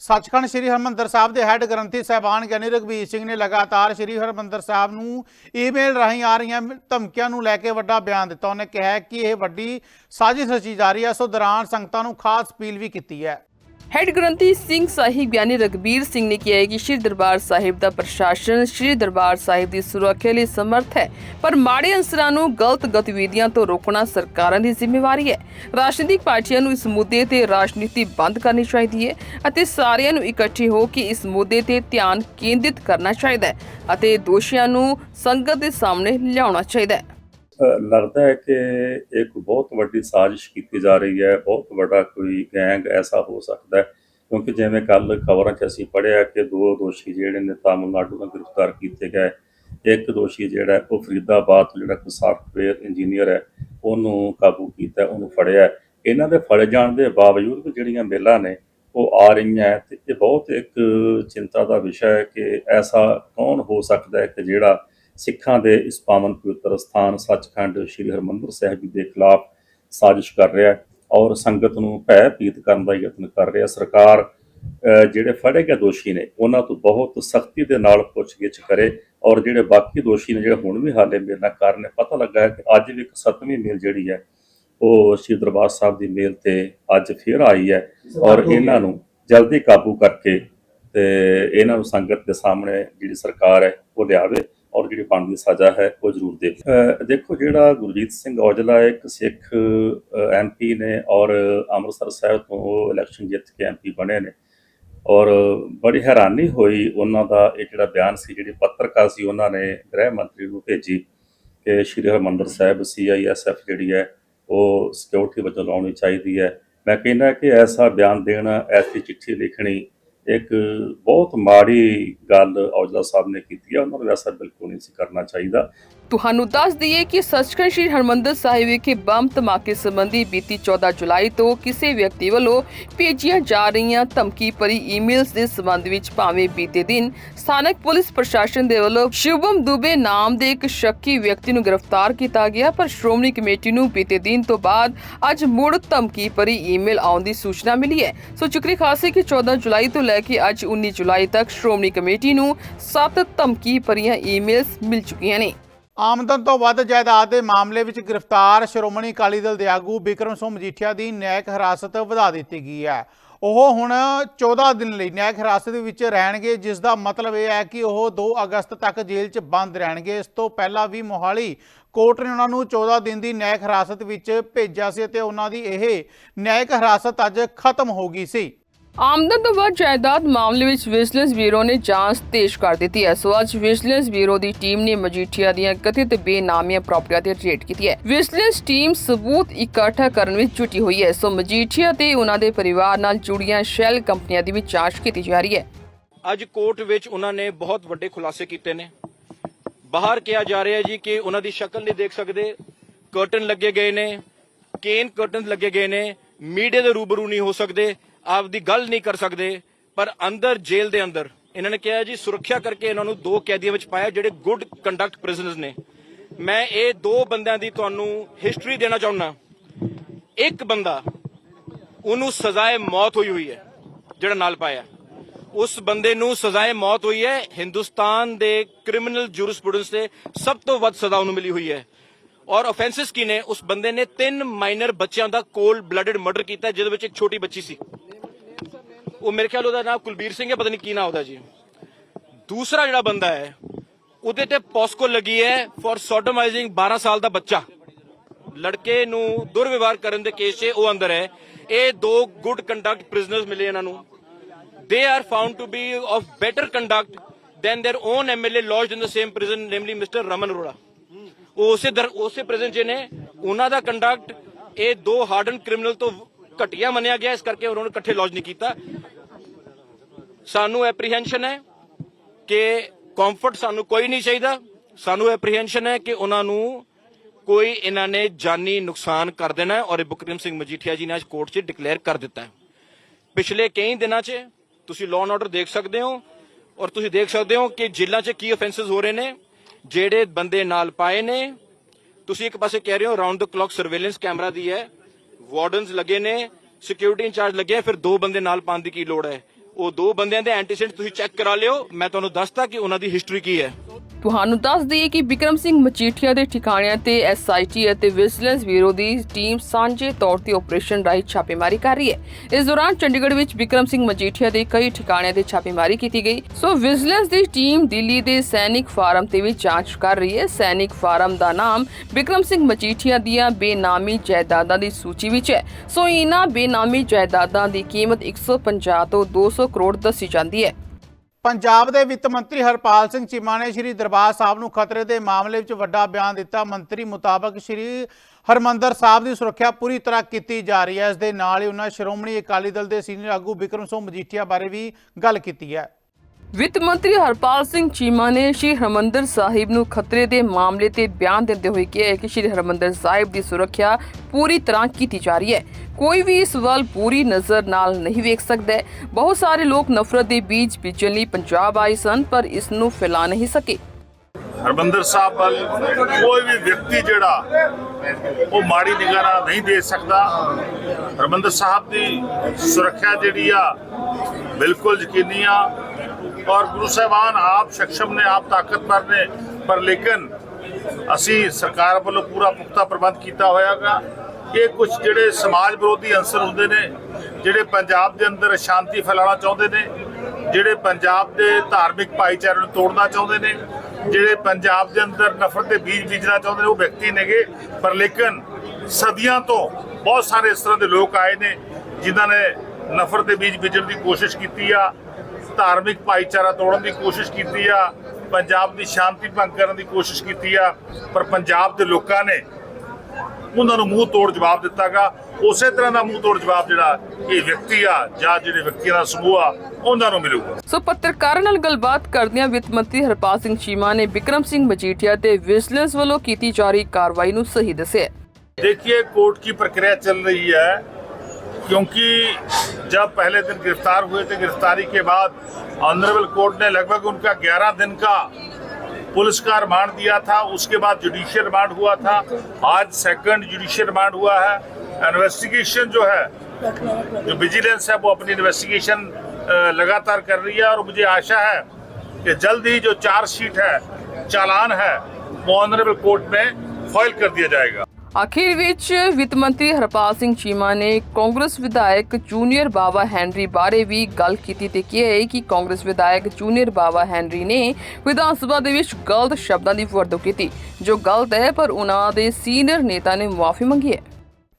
ਸੱਚਖੰਡ ਸ੍ਰੀ ਹਰਮੰਦਰ ਸਾਹਿਬ ਦੇ ਹੈੱਡ ਗ੍ਰੰਥੀ ਸਾਹਿਬਾਨ ਗਿਆਨੀ ਰਘਬੀਰ ਸਿੰਘ ਨੇ ਲਗਾਤਾਰ ਸ੍ਰੀ ਹਰਮੰਦਰ ਸਾਹਿਬ ਨੂੰ ਈਮੇਲ ਰਾਹੀਂ ਆ ਰਹੀਆਂ ਧਮਕੀਆਂ ਨੂੰ ਲੈ ਕੇ ਵੱਡਾ ਬਿਆਨ ਦਿੱਤਾ। ਉਹਨੇ ਕਿਹਾ ਕਿ ਇਹ ਵੱਡੀ ਸਾਜ਼ਿਸ਼ ਰਚੀ ਜਾ ਰਹੀ ਹੈ। ਸੋ ਦੌਰਾਨ ਸੰਗਤਾਂ ਨੂੰ ਖਾਸ ਅਪੀਲ ਵੀ ਕੀਤੀ ਹੈ। ਹੈਡ ਗ੍ਰੰਥੀ ਸਿੰਘ ਸਾਹਿਬ ਗਿਆਨੀ ਰਗਬੀਰ ਸਿੰਘ ਨੇ ਕਿਹਾ ਹੈ ਕਿ ਸ਼੍ਰੀ ਦਰਬਾਰ ਸਾਹਿਬ ਦਾ ਪ੍ਰਸ਼ਾਸਨ ਸ਼੍ਰੀ ਦਰਬਾਰ ਸਾਹਿਬ ਦੀ ਸੁਰੱਖਿਆ ਲਈ ਸਮਰਥ ਹੈ ਪਰ ਮਾੜੇ ਅੰਸਰਾਂ ਨੂੰ ਗਲਤ ਗਤੀਵਿਧੀਆਂ ਤੋਂ ਰੋਕਣਾ ਸਰਕਾਰਾਂ ਦੀ ਜ਼ਿੰਮੇਵਾਰੀ ਹੈ ਰਾਜਨੀਤਿਕ ਪਾਰਟੀਆਂ ਨੂੰ ਇਸ ਮੁੱਦੇ ਤੇ ਰਾਜਨੀਤੀ ਬੰਦ ਕਰਨੀ ਚਾਹੀਦੀ ਹੈ ਅਤੇ ਸਾਰਿਆਂ ਨੂੰ ਇਕੱਠੇ ਹੋ ਕੇ ਇਸ ਮੁੱਦੇ ਤੇ ਧਿਆਨ ਕੇਂਦਰਿਤ ਕਰਨਾ ਚਾਹੀਦਾ ਹੈ ਅਤੇ ਦੋਸ਼ੀਆਂ ਨੂੰ ਸੰਗਤ ਦੇ ਸਾਹਮਣੇ ਲਿਆਉਣਾ ਚਾਹੀਦਾ ਹੈ ਲੱਗਦਾ ਹੈ ਕਿ ਇੱਕ ਬਹੁਤ ਵੱਡੀ ਸਾਜ਼ਿਸ਼ ਕੀਤੀ ਜਾ ਰਹੀ ਹੈ, ਬਹੁਤ ਵੱਡਾ ਕੋਈ ਗੈਂਗ ਐਸਾ ਹੋ ਸਕਦਾ ਹੈ, ਕਿਉਂਕਿ ਜਿਵੇਂ ਕੱਲ ਖਬਰਾਂ 'ਚ ਅਸੀਂ ਪੜ੍ਹਿਆ ਕਿ ਦੋ ਦੋਸ਼ੀ ਜਿਹੜੇ ਨੇ ਤਾਮਿਲਨਾਡੂ ਤੋਂ ਗ੍ਰਿਫਤਾਰ ਕੀਤੇ ਗਏ, ਇੱਕ ਦੋਸ਼ੀ ਜਿਹੜਾ ਉਹ ਫਰੀਦਾਬਾਦ ਤੋਂ ਜਿਹੜਾ ਕੋਈ ਸਾਫਟਵੇਅਰ ਇੰਜੀਨੀਅਰ ਹੈ, ਉਹਨੂੰ ਕਾਬੂ ਕੀਤਾ, ਉਹਨੂੰ ਫੜਿਆ। ਇਹਨਾਂ ਦੇ ਫੜੇ ਜਾਣ ਦੇ ਬਾਵਜੂਦ ਵੀ ਜਿਹੜੀਆਂ ਮੇਲਾਂ ਨੇ, ਉਹ ਆ ਰਹੀਆਂ ਹੈ ਤੇ ਇਹ ਬਹੁਤ ਇੱਕ ਚਿੰਤਾ ਦਾ ਵਿਸ਼ਾ ਹੈ ਕਿ ਐਸਾ ਕੌਣ ਹੋ ਸਕਦਾ ਹੈ ਕਿ ਜਿਹੜਾ ਸਿੱਖਾਂ ਦੇ ਇਸ ਪਾਵਨ ਪਵਿੱਤਰ ਸਥਾਨ ਸੱਚਖੰਡ ਸ੍ਰੀ ਹਰਿਮੰਦਰ ਸਾਹਿਬ ਜੀ ਦੇ ਖਿਲਾਫ ਸਾਜ਼ਿਸ਼ ਕਰ ਰਿਹਾ ਹੈ ਔਰ ਸੰਗਤ ਨੂੰ ਭੈ ਭੀਤ ਕਰਨ ਦਾ ਯਤਨ ਕਰ ਰਿਹਾ ਸਰਕਾਰ ਜਿਹੜੇ ਫੜੇ ਗਏ ਦੋਸ਼ੀ ਨੇ ਉਹਨਾਂ ਤੋਂ ਬਹੁਤ ਸਖਤੀ ਦੇ ਨਾਲ ਪੁੱਛਗਿੱਛ ਕਰੇ ਔਰ ਜਿਹੜੇ ਬਾਕੀ ਦੋਸ਼ੀ ਨੇ ਜਿਹੜੇ ਹੁਣ ਵੀ ਹਾਲੇ ਮੇਰੇ ਨਾਲ ਕਾਰਨ ਪਤਾ ਲੱਗਾ ਹੈ ਕਿ ਅੱਜ ਵੀ ਇੱਕ ਸੱਤਵੀਂ ਮੇਲ ਜਿਹੜੀ ਹੈ ਉਹ ਸ਼੍ਰੀ ਦਰਬਾਰ ਸਾਹਿਬ ਦੀ ਮੇਲ ਤੇ ਅੱਜ ਫੇਰ ਆਈ ਹੈ ਔਰ ਇਹਨਾਂ ਨੂੰ ਜਲਦੀ ਕਾਬੂ ਕਰਕੇ ਤੇ ਇਹਨਾਂ ਨੂੰ ਸੰਗਤ ਦੇ ਸਾਹਮਣੇ ਜਿਹੜੀ ਸਰਕਾਰ ਹੈ ਉਹ ਲਿਆਵੇ ਔਰ ਜਿਹੜੀ ਬਣਦੀ ਸਜ਼ਾ ਹੈ, ਉਹ ਜ਼ਰੂਰ ਦੇ ਦੇਖੋ, ਜਿਹੜਾ ਗੁਰਜੀਤ ਸਿੰਘ ਔਜਲਾ ਇੱਕ ਸਿੱਖ ਐਮਪੀ ਨੇ ਔਰ ਅੰਮ੍ਰਿਤਸਰ ਸਾਹਿਬ ਤੋਂ ਉਹ ਇਲੈਕਸ਼ਨ ਜਿੱਤ ਕੇ ਐਮਪੀ ਬਣੇ ਨੇ। ਔਰ ਬੜੀ ਹੈਰਾਨੀ ਹੋਈ ਉਹਨਾਂ ਦਾ, ਇਹ ਜਿਹੜਾ ਬਿਆਨ ਸੀ, ਜਿਹੜੀ ਪੱਤਰਕਾਰ ਸੀ, ਉਹਨਾਂ ਨੇ ਗ੍ਰਹਿ ਮੰਤਰੀ ਨੂੰ ਭੇਜੀ ਕਿ ਸ਼੍ਰੀ ਹਰਿਮੰਦਰ ਸਾਹਿਬ ਸੀਆਈਐਸਐਫ ਜਿਹੜੀ ਹੈ, ਉਹ ਸਿਕਿਉਰਿਟੀ ਵਜੋਂ ਲਾਉਣੀ ਚਾਹੀਦੀ ਹੈ। ਮੈਂ ਕਹਿੰਦਾ ਕਿ ਐਸਾ ਬਿਆਨ ਦੇਣਾ, ਐਸੀ ਚਿੱਠੀ ਲਿਖਣੀ ਇੱਕ ਬਹੁਤ ਮਾੜੀ ਗੱਲ ਔਜਲਾ ਸਾਹਿਬ ਨੇ ਕੀਤੀ ਹੈ ਉਹਨਾਂ ਨੂੰ ਐਸਾ ਬਿਲਕੁਲ ਨਹੀਂ ਸੀ ਕਰਨਾ ਚਾਹੀਦਾ। ਤੁਹਾਨੂੰ ਦੱਸ ਦਈਏ ਕਿ ਸੱਚਖੰਡ ਸ੍ਰੀ ਹਰਮੰਦਰ ਸਾਹਿਬ ਵਿਖੇ ਬੰਬ ਧਮਾਕੇ ਸੰਬੰਧੀ ਬੀਤੀ 14 ਜੁਲਾਈ ਤੋਂ ਕਿਸੇ ਵਿਅਕਤੀ ਵੱਲੋਂ ਭੇਜੀਆਂ ਜਾ ਰਹੀਆਂ ਧਮਕੀ ਭਰੀ ਈਮੇਲਸ ਦੇ ਸੰਬੰਧ ਵਿੱਚ ਭਾਵੇਂ ਬੀਤੇ ਦਿਨ ਸਥਾਨਕ ਪੁਲਿਸ ਪ੍ਰਸ਼ਾਸਨ ਦੇ ਵੱਲੋਂ ਸ਼ੁਭਮ ਦੁਬੇ ਨਾਮ ਦੇ ਇੱਕ ਸ਼ੱਕੀ ਵਿਅਕਤੀ ਨੂੰ ਗ੍ਰਿਫਤਾਰ ਕੀਤਾ ਗਿਆ, ਪਰ ਸ਼੍ਰੋਮਣੀ ਕਮੇਟੀ ਨੂੰ ਬੀਤੇ ਦਿਨ ਤੋਂ ਬਾਅਦ ਅੱਜ ਮੁੜ ਧਮਕੀ ਭਰੀ ਈਮੇਲ ਆਉਣ ਦੀ ਸੂਚਨਾ ਮਿਲੀ ਹੈ। ਸੋ ਚੁਕਰੀ ਖਾਸ ਹੈ ਕਿ 14 ਜੁਲਾਈ ਤੋਂ ਲੈ ਕੇ ਅੱਜ 19 ਜੁਲਾਈ ਤੱਕ ਸ਼੍ਰੋਮਣੀ ਕਮੇਟੀ ਨੂੰ ਸੱਤ ਧਮਕੀ ਭਰੀਆਂ ਈਮੇਲਸ ਮਿਲ ਚੁੱਕੀਆਂ ਨੇ। ਆਮਦਨ ਤੋਂ ਵੱਧ ਜਾਇਦਾਦ ਦੇ ਮਾਮਲੇ ਵਿੱਚ ਗ੍ਰਿਫਤਾਰ ਸ਼੍ਰੋਮਣੀ ਅਕਾਲੀ ਦਲ ਦੇ ਆਗੂ ਬਿਕਰਮ ਸਿੰਘ ਮਜੀਠੀਆ ਦੀ ਨਿਆਇਕ ਹਿਰਾਸਤ ਵਧਾ ਦਿੱਤੀ ਗਈ ਹੈ। ਉਹ ਹੁਣ 14 ਦਿਨ ਲਈ ਨਿਆਇਕ ਹਿਰਾਸਤ ਵਿੱਚ ਰਹਿਣਗੇ, ਜਿਸ ਦਾ ਮਤਲਬ ਇਹ ਹੈ ਕਿ ਉਹ 2 ਅਗਸਤ ਤੱਕ ਜੇਲ੍ਹ 'ਚ ਬੰਦ ਰਹਿਣਗੇ। ਇਸ ਤੋਂ ਪਹਿਲਾਂ ਵੀ ਮੋਹਾਲੀ ਕੋਰਟ ਨੇ ਉਹਨਾਂ ਨੂੰ 14 ਦਿਨ ਦੀ ਨਿਆਇਕ ਹਿਰਾਸਤ ਵਿੱਚ ਭੇਜਿਆ ਸੀ ਤੇ ਉਹਨਾਂ ਦੀ ਇਹ ਨਿਆਇਕ ਹਿਰਾਸਤ ਅੱਜ ਖਤਮ ਹੋ ਗਈ ਸੀ। ਆਮਦਨ ਤੋਂ ਵੱਧ ਜਾਇਦਾਦ ਮਾਮਲੇ ਵਿੱਚ ਵਿਜੀਲੈਂਸ ਬਿਊਰੋ ਨੇ ਜਾਂਚ ਤੇਜ਼ ਕਰ ਦਿੱਤੀ ਹੈ। ਸੋ ਅੱਜ ਵਿਜੀਲੈਂਸ ਬਿਊਰੋ ਦੀ ਟੀਮ ਨੇ ਮਜੀਠੀਆ ਦੀਆਂ ਕਥਿਤ ਬੇਨਾਮੀਆਂ ਪ੍ਰਾਪਰਟੀਆਂ ਤੇ ਰੇਡ ਕੀਤੀ ਹੈ। ਵਿਜੀਲੈਂਸ ਟੀਮ ਸਬੂਤ ਇਕੱਠਾ ਕਰਨ ਵਿੱਚ ਜੁਟੀ ਹੋਈ ਹੈ। ਸੋ ਮਜੀਠੀਆ ਤੇ ਉਹਨਾਂ ਦੇ ਪਰਿਵਾਰ ਨਾਲ ਜੁੜੀਆਂ ਸ਼ੈਲ ਕੰਪਨੀਆਂ ਦੀ ਵੀ ਜਾਂਚ ਕੀਤੀ ਜਾ ਰਹੀ ਹੈ। ਅੱਜ ਕੋਰਟ ਵਿੱਚ ਉਹਨਾਂ ਨੇ ਬਹੁਤ ਵੱਡੇ ਖੁਲਾਸੇ ਕੀਤੇ ਨੇ। ਬਾਹਰ ਕਿਹਾ ਜਾ ਰਿਹਾ ਜੀ ਕਿ ਉਹਨਾਂ ਦੀ ਸ਼ਕਲ ਨਹੀਂ ਦੇਖ ਸਕਦੇ। ਕਰਟਨ ਲੱਗੇ ਗਏ ਨੇ, ਕੇਨ ਕਰਟਨ ਲੱਗੇ ਗਏ ਨੇ। ਮੀਡੀਆ ਦੇ ਰੂਬਰੂ ਨਹੀਂ ਹੋ ਸਕਦੇ। ਆਪਦੀ ਗੱਲ ਨਹੀਂ ਕਰ ਸਕਦੇ, ਪਰ ਅੰਦਰ, ਜੇਲ੍ਹ ਦੇ ਅੰਦਰ, ਇਹਨਾਂ ਨੇ ਕਿਹਾ ਜੀ, ਸੁਰੱਖਿਆ ਕਰਕੇ ਇਹਨਾਂ ਨੂੰ ਦੋ ਕੈਦੀਆਂ ਵਿੱਚ ਪਾਇਆ, ਜਿਹੜੇ ਗੁੱਡ ਕੰਡਕਟ ਪ੍ਰਿਜ਼ਨਰਸ ਨੇ। ਮੈਂ ਇਹ ਦੋ ਬੰਦਿਆਂ ਦੀ ਤੁਹਾਨੂੰ ਹਿਸਟਰੀ ਦੇਣਾ ਚਾਹੁੰਦਾ। ਇੱਕ ਬੰਦਾ, ਉਹਨੂੰ ਸਜ਼ਾਏ ਮੌਤ ਹੋਈ ਹੋਈ ਹੈ, ਜਿਹੜਾ ਨਾਲ ਪਾਇਆ। ਉਸ ਬੰਦੇ ਨੂੰ ਸਜ਼ਾਏ ਮੌਤ ਹੋਈ ਹੈ, ਹਿੰਦੁਸਤਾਨ ਦੇ ਕ੍ਰਿਮੀਨਲ ਜੂਰਿਸਪ੍ਰੂਡੈਂਸ ਦੇ ਸਭ ਤੋਂ ਵੱਧ ਸਜ਼ਾ ਉਹਨੂੰ ਮਿਲੀ ਹੋਈ ਹੈ। ਔਰ ਆਫੈਂਸਸ ਕੀ ਨੇ? ਉਸ ਬੰਦੇ ਨੇ ਤਿੰਨ ਮਾਈਨਰ ਬੱਚਿਆਂ ਦਾ ਕੋਲਡ ਬਲੱਡਡ ਮਰਡਰ ਕੀਤਾ, ਜਿਹਦੇ ਵਿੱਚ ਇੱਕ ਛੋਟੀ ਬੱਚੀ ਸੀ। ਉਹ ਮੇਰੇ ਖਿਆਲ ਉਹਦਾ ਨਾਮ ਕੁਲਬੀਰ ਸਿੰਘ ਹੈ ਪਤਾ ਨਹੀਂ ਕੀ ਨਾਮ ਉਹਦਾ ਜੀ। ਦੂਸਰਾ ਜਿਹੜਾ ਬੰਦਾ ਹੈ ਉਹਦੇ ਤੇ ਪੋਸਕੋ ਲੱਗੀ ਹੈ ਫॉर ਸੋਡੋਮਾਈਜ਼ਿੰਗ 12 ਸਾਲ ਦਾ ਬੱਚਾ। ਲੜਕੇ ਨੂੰ ਦੁਰਵਿਵਹਾਰ ਕਰਨ ਦੇ ਕੇਸ 'ਚ ਉਹ ਅੰਦਰ ਹੈ। ਇਹ ਦੋ ਗੁੱਡ ਕੰਡਕਟ ਪ੍ਰਿਜ਼ਨਰਸ ਮਿਲੇ ਇਹਨਾਂ ਨੂੰ। They are found to be of better conduct than their own MLA lodged in the same prison, namely Mr. Raman Arora. ਉਸੇ ਦਰ ਉਸੇ ਪ੍ਰਿਜ਼ਨ 'ਚ ਨੇ। ਉਹਨਾਂ ਦਾ ਕੰਡਕਟ ਇਹ ਦੋ ਹਾਰਡਨ ਕ੍ਰਿਮੀਨਲ ਤੋਂ ਘਟੀਆ ਮੰਨਿਆ ਗਿਆ। ਇਸ ਕਰਕੇ ਉਹਨਾਂ ਨੂੰ ਇਕੱਠੇ ਲੌਜ ਨਹੀਂ ਕੀਤਾ। ਸਾਨੂੰ ਐਪਰੀਹੈਂਸ਼ਨ ਹੈ ਕਿ ਕੰਫਰਟ ਸਾਨੂੰ ਕੋਈ ਨਹੀਂ ਚਾਹੀਦਾ। ਸਾਨੂੰ ਐਪਰੀਹੈਂਸ਼ਨ ਹੈ ਕਿ ਉਹਨਾਂ ਨੂੰ ਕੋਈ ਇਹਨਾਂ ਨੇ ਜਾਨੀ ਨੁਕਸਾਨ ਕਰ ਦੇਣਾ ਹੈ ਔਰ ਇਹ ਬੁਕਰਮ ਸਿੰਘ ਮਜੀਠੀਆ ਜੀ ਨੇ ਅੱਜ ਕੋਰਟ 'ਚ ਡਿਕਲੇਅਰ ਕਰ ਦਿੱਤਾ ਹੈ। ਪਿਛਲੇ ਕਈ ਦਿਨਾਂ 'ਚ ਤੁਸੀਂ ਲਾਅ ਐਂਡ ਆਰਡਰ ਦੇਖ ਸਕਦੇ ਹੋ ਔਰ ਤੁਸੀਂ ਦੇਖ ਸਕਦੇ ਹੋ ਕਿ ਜੇਲ੍ਹਾਂ 'ਚ ਕੀ ਆਫੈਂਸਸ ਹੋ ਰਹੇ ਨੇ ਜਿਹੜੇ ਬੰਦੇ ਨਾਲ ਪਾਏ ਨੇ। ਤੁਸੀਂ ਇੱਕ ਪਾਸੇ ਕਹਿ ਰਹੇ ਹੋ round the clock surveillance camera ਦੀ ਹੈ ਵਾਰਡਨਸ ਲੱਗੇ ਨੇ ਸਿਕਿਉਰਿਟੀ ਇੰਚਾਰਜ ਲੱਗੇ ਆ, ਫਿਰ ਦੋ ਬੰਦੇ ਨਾਲ ਪਾਉਣ ਦੀ ਕੀ ਲੋੜ ਹੈ? ਉਹ ਦੋ ਬੰਦਿਆਂ ਦੇ ਐਂਟੀਸੈਂਟ ਤੁਸੀਂ ਚੈੱਕ ਕਰਾ ਲਿਓ। ਮੈਂ ਤੁਹਾਨੂੰ ਦੱਸਤਾ ਕਿ ਉਹਨਾਂ ਦੀ ਹਿਸਟਰੀ ਕੀ ਹੈ। ਤੁਹਾਨੂੰ ਦੱਸ ਦਈਏ ਕਿ ਵਿਕਰਮ ਸਿੰਘ ਮਜੀਠੀਆ ਦੇ ਠਿਕਾਣਿਆਂ ਤੇ ਐਸਆਈਟੀ ਅਤੇ ਵਿਜੀਲੈਂਸ ਬਿਊਰੋ ਦੀ ਟੀਮ ਸਾਂਝੇ ਤੌਰ ਤੇ ਆਪਰੇਸ਼ਨ ਰਾਹੀਂ ਛਾਪੇਮਾਰੀ ਕਰ ਰਹੀ ਹੈ। ਇਸ ਦੌਰਾਨ ਚੰਡੀਗੜ੍ਹ ਵਿੱਚ ਵਿਕਰਮ ਸਿੰਘ ਮਜੀਠੀਆ ਦੇ ਕਈ ਠਿਕਾਣਿਆਂ ਤੇ ਛਾਪੇਮਾਰੀ ਕੀਤੀ ਗਈ। ਸੋ ਵਿਜੀਲੈਂਸ ਦੀ ਟੀਮ ਦਿੱਲੀ ਦੇ ਸੈਨਿਕ ਫਾਰਮ ਤੇ ਵੀ ਜਾਂਚ ਕਰ ਰਹੀ ਹੈ। ਸੈਨਿਕ ਫਾਰਮ ਦਾ ਨਾਮ ਵਿਕਰਮ ਸਿੰਘ ਮਜੀਠੀਆ ਦੀਆਂ ਬੇਨਾਮੀ ਜਾਇਦਾਦਾਂ ਦੀ ਸੂਚੀ ਵਿੱਚ ਹੈ। ਸੋ ਇਹਨਾਂ ਬੇਨਾਮੀ ਜਾਇਦਾਦਾਂ ਦੀ ਕੀਮਤ 150 ਤੋਂ 200 ਕਰੋੜ ਦੱਸੀ ਜਾਂਦੀ ਹੈ। ਪੰਜਾਬ ਦੇ ਵਿੱਤ ਮੰਤਰੀ ਹਰਪਾਲ ਸਿੰਘ ਚੀਮਾ ਨੇ ਸ਼੍ਰੀ ਦਰਬਾਰ ਸਾਹਿਬ ਨੂੰ ਖਤਰੇ ਦੇ ਮਾਮਲੇ ਵਿੱਚ ਵੱਡਾ ਬਿਆਨ ਦਿੱਤਾ। ਮੰਤਰੀ ਮੁਤਾਬਕ ਸ਼੍ਰੀ ਹਰਮੰਦਰ ਸਾਹਿਬ ਦੀ ਸੁਰੱਖਿਆ ਪੂਰੀ ਤਰ੍ਹਾਂ ਕੀਤੀ ਜਾ ਰਹੀ ਹੈ। ਇਸ ਦੇ ਨਾਲ ਹੀ ਉਹਨਾਂ ਸ਼੍ਰੋਮਣੀ ਅਕਾਲੀ ਦਲ ਦੇ ਸੀਨੀਅਰ ਆਗੂ ਬਿਕਰਮ ਸਿੰਘ ਮਜੀਠੀਆ ਬਾਰੇ ਵੀ ਗੱਲ ਕੀਤੀ ਹੈ। ਵਿੱਤ ਮੰਤਰੀ ਹਰਪਾਲ ਸਿੰਘ ਚੀਮਾ ਨੇ ਸ਼੍ਰੀ ਹਰਮੰਦਰ ਸਾਹਿਬ ਨੂੰ ਖਤਰੇ ਦੇ ਮਾਮਲੇ ਤੇ ਬਿਆਨ ਦਿੰਦੇ ਹੋਏ ਕਿਹਾ ਕਿ ਸ਼੍ਰੀ ਹਰਮੰਦਰ ਸਾਹਿਬ ਦੀ ਸੁਰੱਖਿਆ ਪੂਰੀ ਤਰ੍ਹਾਂ ਕੀਤੀ ਜਾ ਰਹੀ ਹੈ। ਕੋਈ ਵੀ ਇਸ ਵੱਲ ਪੂਰੀ ਨਜ਼ਰ ਨਾਲ ਨਹੀਂ ਵੇਖ ਸਕਦਾ ਬਹੁਤ ਸਾਰੇ ਲੋਕ ਨਫ਼ਰਤ ਦੇ ਬੀਜ ਬੀਜਣ ਲਈ ਪੰਜਾਬ ਆਏ ਸਨ, ਪਰ ਇਸ ਨੂੰ ਫੈਲਾ ਨਹੀਂ ਸਕੇ। ਹਰਮੰਦਰ ਸਾਹਿਬ ਵੱਲ ਕੋਈ ਵੀ ਵਿਅਕਤੀ ਜਿਹੜਾ, ਉਹ ਮਾੜੀ ਨਿਗਾਹ ਨਾਲ ਨਹੀਂ ਦੇ ਸਕਦਾ। ਹਰਮੰਦਰ ਸਾਹਿਬ ਦੀ ਸੁਰੱਖਿਆ ਜਿਹੜੀ ਆ, ਬਿਲਕੁਲ ਯਕੀਨੀ ਆ ਔਰ ਗੁਰੂ ਸਾਹਿਬਾਨ ਆਪ ਸક્ષਮ ਨੇ, ਆਪ ਤਾਕਤਵਰ ਨੇ, ਪਰ ਲੇਕਿਨ ਅਸੀਂ ਸਰਕਾਰ ਵੱਲੋਂ ਪੂਰਾ ਪੁਖਤਾ ਪ੍ਰਬੰਧ ਕੀਤਾ ਹੋਇਆਗਾ ਇਹ ਕੁਝ ਜਿਹੜੇ ਸਮਾਜ ਵਿਰੋਧੀ ਅੰਸਰ ਹੁੰਦੇ ਨੇ, ਜਿਹੜੇ ਪੰਜਾਬ ਦੇ ਅੰਦਰ ਸ਼ਾਂਤੀ ਫੈਲਾਉਣਾ ਚਾਹੁੰਦੇ ਨੇ, ਜਿਹੜੇ ਪੰਜਾਬ ਦੇ ਧਾਰਮਿਕ ਭਾਈਚਾਰੇ ਨੂੰ ਤੋੜਨਾ ਚਾਹੁੰਦੇ ਨੇ, ਜਿਹੜੇ ਪੰਜਾਬ ਦੇ ਅੰਦਰ ਨਫ਼ਰਤ ਦੇ ਬੀਜ ਬੀਜਣਾ ਚਾਹੁੰਦੇ ਨੇ, ਉਹ ਵਿਅਕਤੀ ਨੇਗੇ। ਪਰ ਲੇਕਿਨ ਸਦੀਆਂ ਤੋਂ ਬਹੁਤ ਸਾਰੇ ਇਸ ਤਰ੍ਹਾਂ ਦੇ ਲੋਕ ਆਏ ਨੇ, ਜਿਨ੍ਹਾਂ ਨੇ ਨਫ਼ਰਤ ਦੇ ਬੀਜ ਬੀਜਣ ਦੀ ਕੋਸ਼ਿਸ਼ ਕੀਤੀ ਆ। ਧਾਰਮਿਕ ਭਾਈਚਾਰਾ ਤੋੜਨ ਦੀ ਕੋਸ਼ਿਸ਼ ਕੀਤੀ ਆ ਪੰਜਾਬ ਦੀ ਸ਼ਾਂਤੀ ਭੰਗ ਕਰਨ ਦੀ ਕੋਸ਼ਿਸ਼ ਕੀਤੀ ਆ ਪਰ ਪੰਜਾਬ ਦੇ ਲੋਕਾਂ ਨੇ ਉਹਨਾਂ ਨੂੰ ਮੂੰਹ ਤੋੜ ਜਵਾਬ ਦਿੱਤਾਗਾ। ਉਸੇ ਤਰ੍ਹਾਂ ਦਾ ਮੂੰਹ ਤੋੜ ਜਵਾਬ ਜਿਹੜਾ ਇਹ ਵਿਅਕਤੀ ਆ ਜਾਂ ਜਿਹੜੇ ਵਿਅਕਤੀਆਂ ਦਾ ਸਮੂਹ ਆ ਉਹਨਾਂ ਨੂੰ ਮਿਲੂਗਾ। ਸੋ ਪੱਤਰਕਾਰਾਂ ਨਾਲ ਗੱਲਬਾਤ ਕਰਦਿਆਂ ਵਿੱਤ ਮੰਤਰੀ ਹਰਪਾਲ ਸਿੰਘ ਚੀਮਾ ਨੇ ਵਿਕਰਮ ਸਿੰਘ ਮਜੀਠੀਆ ਤੇ ਵਿਜੀਲੈਂਸ ਵੱਲੋਂ ਕੀਤੀ ਜਾ ਰਹੀ ਕਾਰਵਾਈ ਨੂੰ ਸਹੀ ਦੱਸਿਆ। ਦੇਖੀਏ ਕੋਰਟ ਕੀ ਪ੍ਰਕਿਰਿਆ ਚੱਲ ਰਹੀ ਹੈ। क्योंकि जब पहले दिन गिरफ़्तार हुए थे, गिरफ्तारी के बाद ऑनरेबल कोर्ट ने लगभग उनका 11 दिन का पुलिस का रिमांड दिया था। उसके बाद जुडिशियल रिमांड हुआ था। आज सेकंड जुडिशियल रिमांड हुआ है। इन्वेस्टिगेशन जो है, जो विजिलेंस है, वो अपनी इन्वेस्टिगेशन लगातार कर रही है। और मुझे आशा है कि जल्द ही जो चार्जशीट है, चालान है, वो ऑनरेबल कोर्ट में फ़ाइल कर दिया जाएगा। ਆਖਿਰ ਵਿੱਚ ਵਿੱਤ ਮੰਤਰੀ ਹਰਪਾਲ ਸਿੰਘ ਚੀਮਾ ਨੇ ਕਾਂਗਰਸ ਵਿਧਾਇਕ ਜੂਨੀਅਰ ਬਾਬਾ ਹੈਨਰੀ ਬਾਰੇ ਵੀ ਗੱਲ ਕੀਤੀ ਤੇ ਕਿਹਾ ਹੈ ਕਿ ਕਾਂਗਰਸ ਵਿਧਾਇਕ ਜੂਨੀਅਰ ਬਾਵਾ ਹੈਨਰੀ ਨੇ ਵਿਧਾਨ ਸਭਾ ਦੇ ਵਿੱਚ ਗਲਤ ਸ਼ਬਦਾਂ ਦੀ ਵਰਤੋਂ ਕੀਤੀ, ਜੋ ਗਲਤ ਹੈ, ਪਰ ਉਹਨਾਂ ਦੇ ਸੀਨੀਅਰ ਨੇਤਾ ਨੇ ਮੁਆਫੀ ਮੰਗੀ ਹੈ।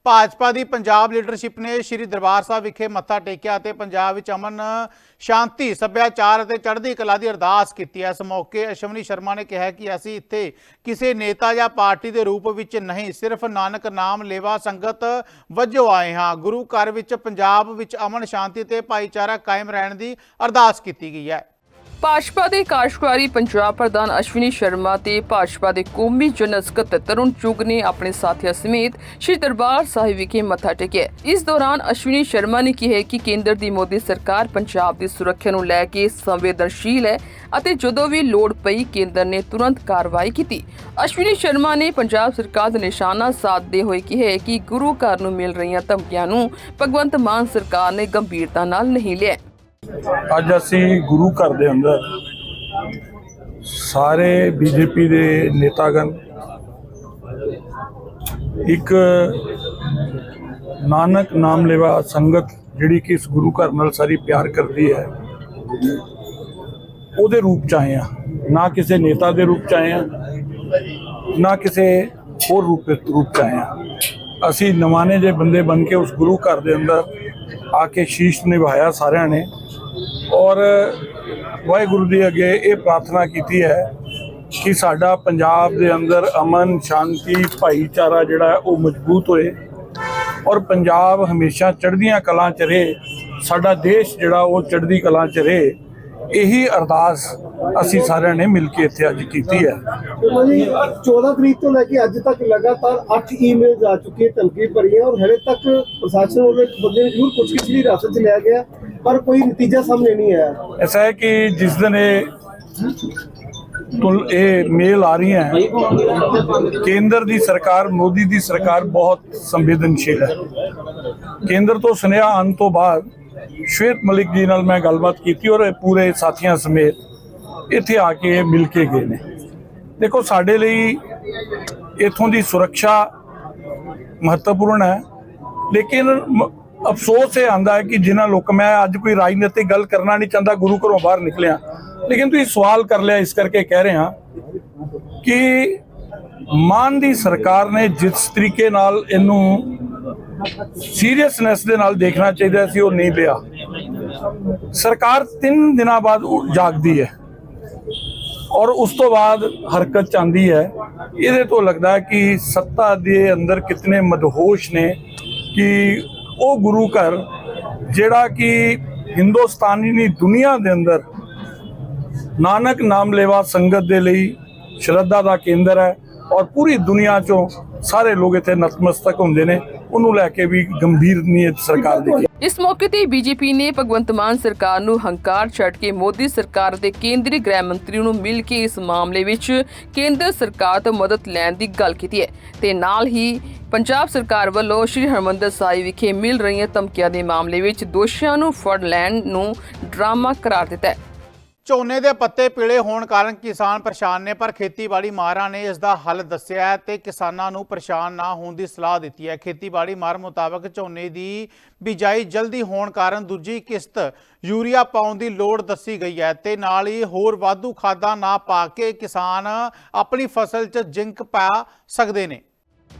ਭਾਜਪਾ ਦੀ ਪੰਜਾਬ ਲੀਡਰਸ਼ਿਪ ਨੇ ਸ੍ਰੀ ਦਰਬਾਰ ਸਾਹਿਬ ਵਿਖੇ ਮੱਥਾ ਟੇਕਿਆ ਅਤੇ ਪੰਜਾਬ ਵਿੱਚ ਅਮਨ ਸ਼ਾਂਤੀ, ਸੱਭਿਆਚਾਰ ਅਤੇ ਚੜ੍ਹਦੀ ਕਲਾ ਦੀ ਅਰਦਾਸ ਕੀਤੀ। ਹੈ ਇਸ ਮੌਕੇ ਅਸ਼ਵਨੀ ਸ਼ਰਮਾ ਨੇ ਕਿਹਾ ਕਿ ਅਸੀਂ ਇੱਥੇ ਕਿਸੇ ਨੇਤਾ ਜਾਂ ਪਾਰਟੀ ਦੇ ਰੂਪ ਵਿੱਚ ਨਹੀਂ, ਸਿਰਫ ਨਾਨਕ ਨਾਮ ਲੇਵਾ ਸੰਗਤ ਵਜੋਂ ਆਏ ਹਾਂ। ਗੁਰੂ ਘਰ ਵਿੱਚ, ਪੰਜਾਬ ਵਿੱਚ ਅਮਨ ਸ਼ਾਂਤੀ ਤੇ ਭਾਈਚਾਰਾ ਕਾਇਮ ਰਹਿਣ ਦੀ ਅਰਦਾਸ ਕੀਤੀ ਗਈ ਹੈ। ਭਾਜਪਾ ਦੇ ਕਾਰਜਕਾਰੀ ਪੰਜਾਬ ਪ੍ਰਧਾਨ ਅਸ਼ਵਨੀ ਸ਼ਰਮਾ ਤੇ ਭਾਜਪਾ ਦੇ ਕੌਮੀ ਜਨਰਲ ਸਕੱਤਰ ਤਰੁਣ ਚੁਗ ਨੇ ਆਪਣੇ ਸਾਥੀਆਂ ਸਮੇਤ ਸ਼੍ਰੀ ਦਰਬਾਰ ਸਾਹਿਬ ਵਿਖੇ ਮੱਥਾ ਟੇਕਿਆ। ਇਸ ਦੌਰਾਨ ਅਸ਼ਵਨੀ ਸ਼ਰਮਾ ਨੇ ਕਿਹਾ ਕਿ ਕੇਂਦਰ ਦੀ ਮੋਦੀ ਸਰਕਾਰ ਪੰਜਾਬ ਦੀ ਸੁਰੱਖਿਆ ਨੂੰ ਲੈ ਕੇ ਸੰਵੇਦਨਸ਼ੀਲ ਹੈ ਅਤੇ ਜਦੋਂ ਵੀ ਲੋੜ ਪਈ ਕੇਂਦਰ ਨੇ ਤੁਰੰਤ ਕਾਰਵਾਈ ਕੀਤੀ। ਅਸ਼ਵਨੀ ਸ਼ਰਮਾ ਨੇ ਪੰਜਾਬ ਸਰਕਾਰ ਦਾ ਨਿਸ਼ਾਨਾ ਸਾਧਦੇ ਹੋਏ ਕਿਹਾ ਕਿ ਗੁਰੂ ਘਰ ਨੂੰ ਮਿਲ ਰਹੀਆਂ ਧਮਕੀਆਂ ਨੂੰ ਭਗਵੰਤ ਮਾਨ ਸਰਕਾਰ ਨੇ ਗੰਭੀਰਤਾ ਨਾਲ ਨਹੀਂ ਲਿਆ। ਅੱਜ ਅਸੀਂ ਗੁਰੂ ਘਰ ਦੇ ਅੰਦਰ ਸਾਰੇ ਬੀਜੇਪੀ ਦੇ ਨੇਤਾਗਣ, ਇੱਕ ਨਾਨਕ ਨਾਮ ਲੈਵਾ ਸੰਗਤ ਜਿਹੜੀ ਕਿ ਇਸ ਗੁਰੂ ਘਰ ਨਾਲ ਸਾਰੀ ਪਿਆਰ ਕਰਦੀ ਹੈ, ਉਹਦੇ ਰੂਪ ਚ ਆਏ ਆ ਨਾ ਕਿਸੇ ਨੇਤਾ ਦੇ ਰੂਪ ਚ ਆਏ ਆ ਨਾ ਕਿਸੇ ਹੋਰ ਰੂਪ ਰੂਪ ਚ ਆਏ ਆ ਅਸੀਂ ਨਵਾਨੇ ਜੇ ਬੰਦੇ ਬਣ ਕੇ ਉਸ ਗੁਰੂ ਘਰ ਦੇ ਅੰਦਰ ਆ ਕੇ ਸ਼ੀਸ਼ ਨਿਭਾਇਆ ਸਾਰਿਆਂ ਨੇ। ਔਰ ਵਾਹਿਗੁਰੂ ਦੇ ਅੱਗੇ ਇਹ ਪ੍ਰਾਰਥਨਾ ਕੀਤੀ ਹੈ ਕਿ ਸਾਡਾ ਪੰਜਾਬ ਦੇ ਅੰਦਰ ਅਮਨ, ਸ਼ਾਂਤੀ, ਭਾਈਚਾਰਾ ਜਿਹੜਾ ਉਹ ਮਜ਼ਬੂਤ ਹੋਏ। ਔਰ ਪੰਜਾਬ ਹਮੇਸ਼ਾ ਚੜ੍ਹਦੀਆਂ ਕਲਾਂ 'ਚ ਰਹੇ। ਸਾਡਾ ਦੇਸ਼ ਜਿਹੜਾ ਉਹ ਚੜ੍ਹਦੀ ਕਲਾਂ 'ਚ ਰਹੇ। ਇਹੀ ਅਰਦਾਸ ਅਸੀਂ ਸਾਰਿਆਂ ਨੇ ਮਿਲ ਕੇ ਇੱਥੇ ਅੱਜ ਕੀਤੀ ਹੈ। 14 ਤਰੀਕ ਤੋਂ ਲੈ ਕੇ ਅੱਜ ਤੱਕ ਲਗਾਤਾਰ 8 ਈਮੇਲਸ ਆ ਚੁੱਕੇ ਧਮਕੀ ਭਰੀਆਂ ਔਰ ਹਲੇ ਤੱਕ ਪ੍ਰਸ਼ਾਸਨ ਵੱਲੋਂ ਇੱਕ ਬੰਦੇ ਨੂੰ ਕੁਝ ਕਿਸੇ ਦੀ ਹਿਰਾਸਤ 'ਚ ਲਿਆ ਗਿਆ ਪਰ ਕੋਈ ਨਤੀਜਾ ਸਾਹਮਣੇ ਨਹੀਂ ਆਇਆ। ਐਸਾ ਹੈ ਕਿ ਜਿਸ ਦਿਨ ਇਹ ਤੁਲ ਇਹ ਮੇਲ ਆ ਰਹੀਆਂ ਕੇਂਦਰ ਦੀ ਸਰਕਾਰ ਮੋਦੀ ਦੀ ਸਰਕਾਰ ਬਹੁਤ ਸੰਵੇਦਨਸ਼ੀਲ ਹੈ। ਕੇਂਦਰ ਤੋਂ ਸੁਨੇਹਾ ਆਉਣ ਤੋਂ ਬਾਅਦ ਸ਼ਵੇਤ ਮਲਿਕ ਜੀ ਨਾਲ ਮੈਂ ਗੱਲਬਾਤ ਕੀਤੀ ਔਰ ਪੂਰੇ ਸਾਥੀਆਂ ਸਮੇਤ ਇੱਥੇ ਆ ਕੇ ਮਿਲ ਕੇ ਗਏ ਨੇ। ਦੇਖੋ, ਸਾਡੇ ਲਈ ਇਥੋਂ ਦੀ ਸੁਰੱਖਿਆ ਮਹੱਤਵਪੂਰਨ ਹੈ, ਲੇਕਿਨ ਅਫਸੋਸ ਇਹ ਆਂਦਾ ਹੈ ਕਿ ਜਿਨ੍ਹਾਂ ਲੋਕ, ਮੈਂ ਅੱਜ ਕੋਈ ਰਾਜਨੀਤਿਕ ਗੱਲ ਕਰਨਾ ਨਹੀਂ ਚਾਹੁੰਦਾ, ਗੁਰੂ ਘਰੋਂ ਬਾਹਰ ਨਿਕਲਿਆ। ਲੇਕਿਨ ਤੁਸੀਂ ਸਵਾਲ ਕਰ ਲਿਆ, ਇਸ ਕਰਕੇ ਕਹਿ ਰਹੇ ਹਾਂ ਕਿ ਮਾਨ ਦੀ ਸਰਕਾਰ ਨੇ ਜਿਸ ਤਰੀਕੇ ਨਾਲ ਇਹਨੂੰ ਸੀਰੀਅਸਨੈਸ ਦੇ ਨਾਲ ਦੇਖਣਾ ਚਾਹੀਦਾ ਸੀ, ਉਹ ਨਹੀਂ ਲਿਆ। ਸਰਕਾਰ 3 ਦਿਨਾਂ ਬਾਅਦ ਉਹ ਜਾਗਦੀ ਹੈ। ਔਰ ਉਸ ਤੋਂ ਬਾਅਦ ਹਰਕਤ ਚਾਂਦੀ ਹੈ। ਇਹਦੇ ਤੋਂ ਲੱਗਦਾ ਕਿ ਸੱਤਾ ਦੇ ਅੰਦਰ ਕਿਤਨੇ ਮਦਹੋਸ਼ ਨੇ ਕਿ ਉਹ ਗੁਰੂ ਘਰ, ਜਿਹੜਾ ਕਿ ਹਿੰਦੁਸਤਾਨੀ ਨਹੀਂ, ਦੁਨੀਆ ਦੇ ਅੰਦਰ ਨਾਨਕ ਨਾਮ ਲੈਵਾ ਸੰਗਤ ਦੇ ਲਈ ਸ਼ਰਧਾ ਦਾ ਕੇਂਦਰ ਹੈ ਔਰ ਪੂਰੀ ਦੁਨੀਆ ਚੋਂ ਸਾਰੇ ਲੋਕ ਇੱਥੇ ਨਤਮਸਤਕ ਹੁੰਦੇ ਨੇ। ਉਹਨੂੰ ਲੈ ਕੇ ਵੀ ਗੰਭੀਰ ਨੀਅਤ ਸਰਕਾਰ ਦੀ ਇਸ ਮੌਕੇ ਤੇ ਬੀਜੇਪੀ ਨੇ ਭਗਵੰਤ ਮਾਨ ਸਰਕਾਰ ਨੂੰ ਹੰਕਾਰ ਛੱਡ ਕੇ ਮੋਦੀ ਸਰਕਾਰ ਦੇ ਕੇਂਦਰੀ ਗ੍ਰਹਿ ਮੰਤਰੀ ਨੂੰ ਮਿਲ ਕੇ ਇਸ ਮਾਮਲੇ ਵਿੱਚ ਕੇਂਦਰ ਸਰਕਾਰ ਤੋਂ ਮਦਦ ਲੈਣ ਦੀ ਗੱਲ ਕੀਤੀ ਹੈ। ਤੇ ਨਾਲ ਹੀ ਪੰਜਾਬ ਸਰਕਾਰ ਵੱਲੋਂ ਸ਼੍ਰੀ ਹਰਮੰਦਰ ਸਾਹਿਬ ਵਿਖੇ ਮਿਲ ਰਹੀਆਂ ਧਮਕੀਆਂ ਦੇ ਮਾਮਲੇ ਵਿੱਚ ਦੋਸ਼ੀਆਂ ਨੂੰ ਫੜ ਲੈਣ ਨੂੰ ਡਰਾਮਾ ਕਰਾਰ ਦਿੱਤਾ ਹੈ। ਝੋਨੇ ਦੇ ਪੱਤੇ ਪੀਲੇ ਹੋਣ ਕਾਰਨ ਕਿਸਾਨ ਪਰੇਸ਼ਾਨ ਨੇ, ਪਰ ਖੇਤੀਬਾੜੀ ਮਾਹਰਾਂ ਨੇ ਇਸ ਦਾ ਹੱਲ ਦੱਸਿਆ ਹੈ ਤੇ ਕਿਸਾਨਾਂ ਨੂੰ ਪਰੇਸ਼ਾਨ ਨਾ ਹੋਣ ਦੀ ਸਲਾਹ ਦਿੱਤੀ ਹੈ। ਖੇਤੀਬਾੜੀ ਮਾਹਰ ਮੁਤਾਬਕ ਝੋਨੇ ਦੀ ਬਿਜਾਈ ਜਲਦੀ ਹੋਣ ਕਾਰਨ ਦੂਜੀ ਕਿਸ਼ਤ ਯੂਰੀਆ ਪਾਉਣ ਦੀ ਲੋੜ ਦੱਸੀ ਗਈ ਹੈ ਤੇ ਨਾਲ ਹੀ ਹੋਰ ਵਾਧੂ ਖਾਦਾਂ ਨਾ ਪਾ ਕੇ ਕਿਸਾਨ ਆਪਣੀ ਫਸਲ 'ਚ ਜ਼ਿੰਕ ਪਾ ਸਕਦੇ ਨੇ।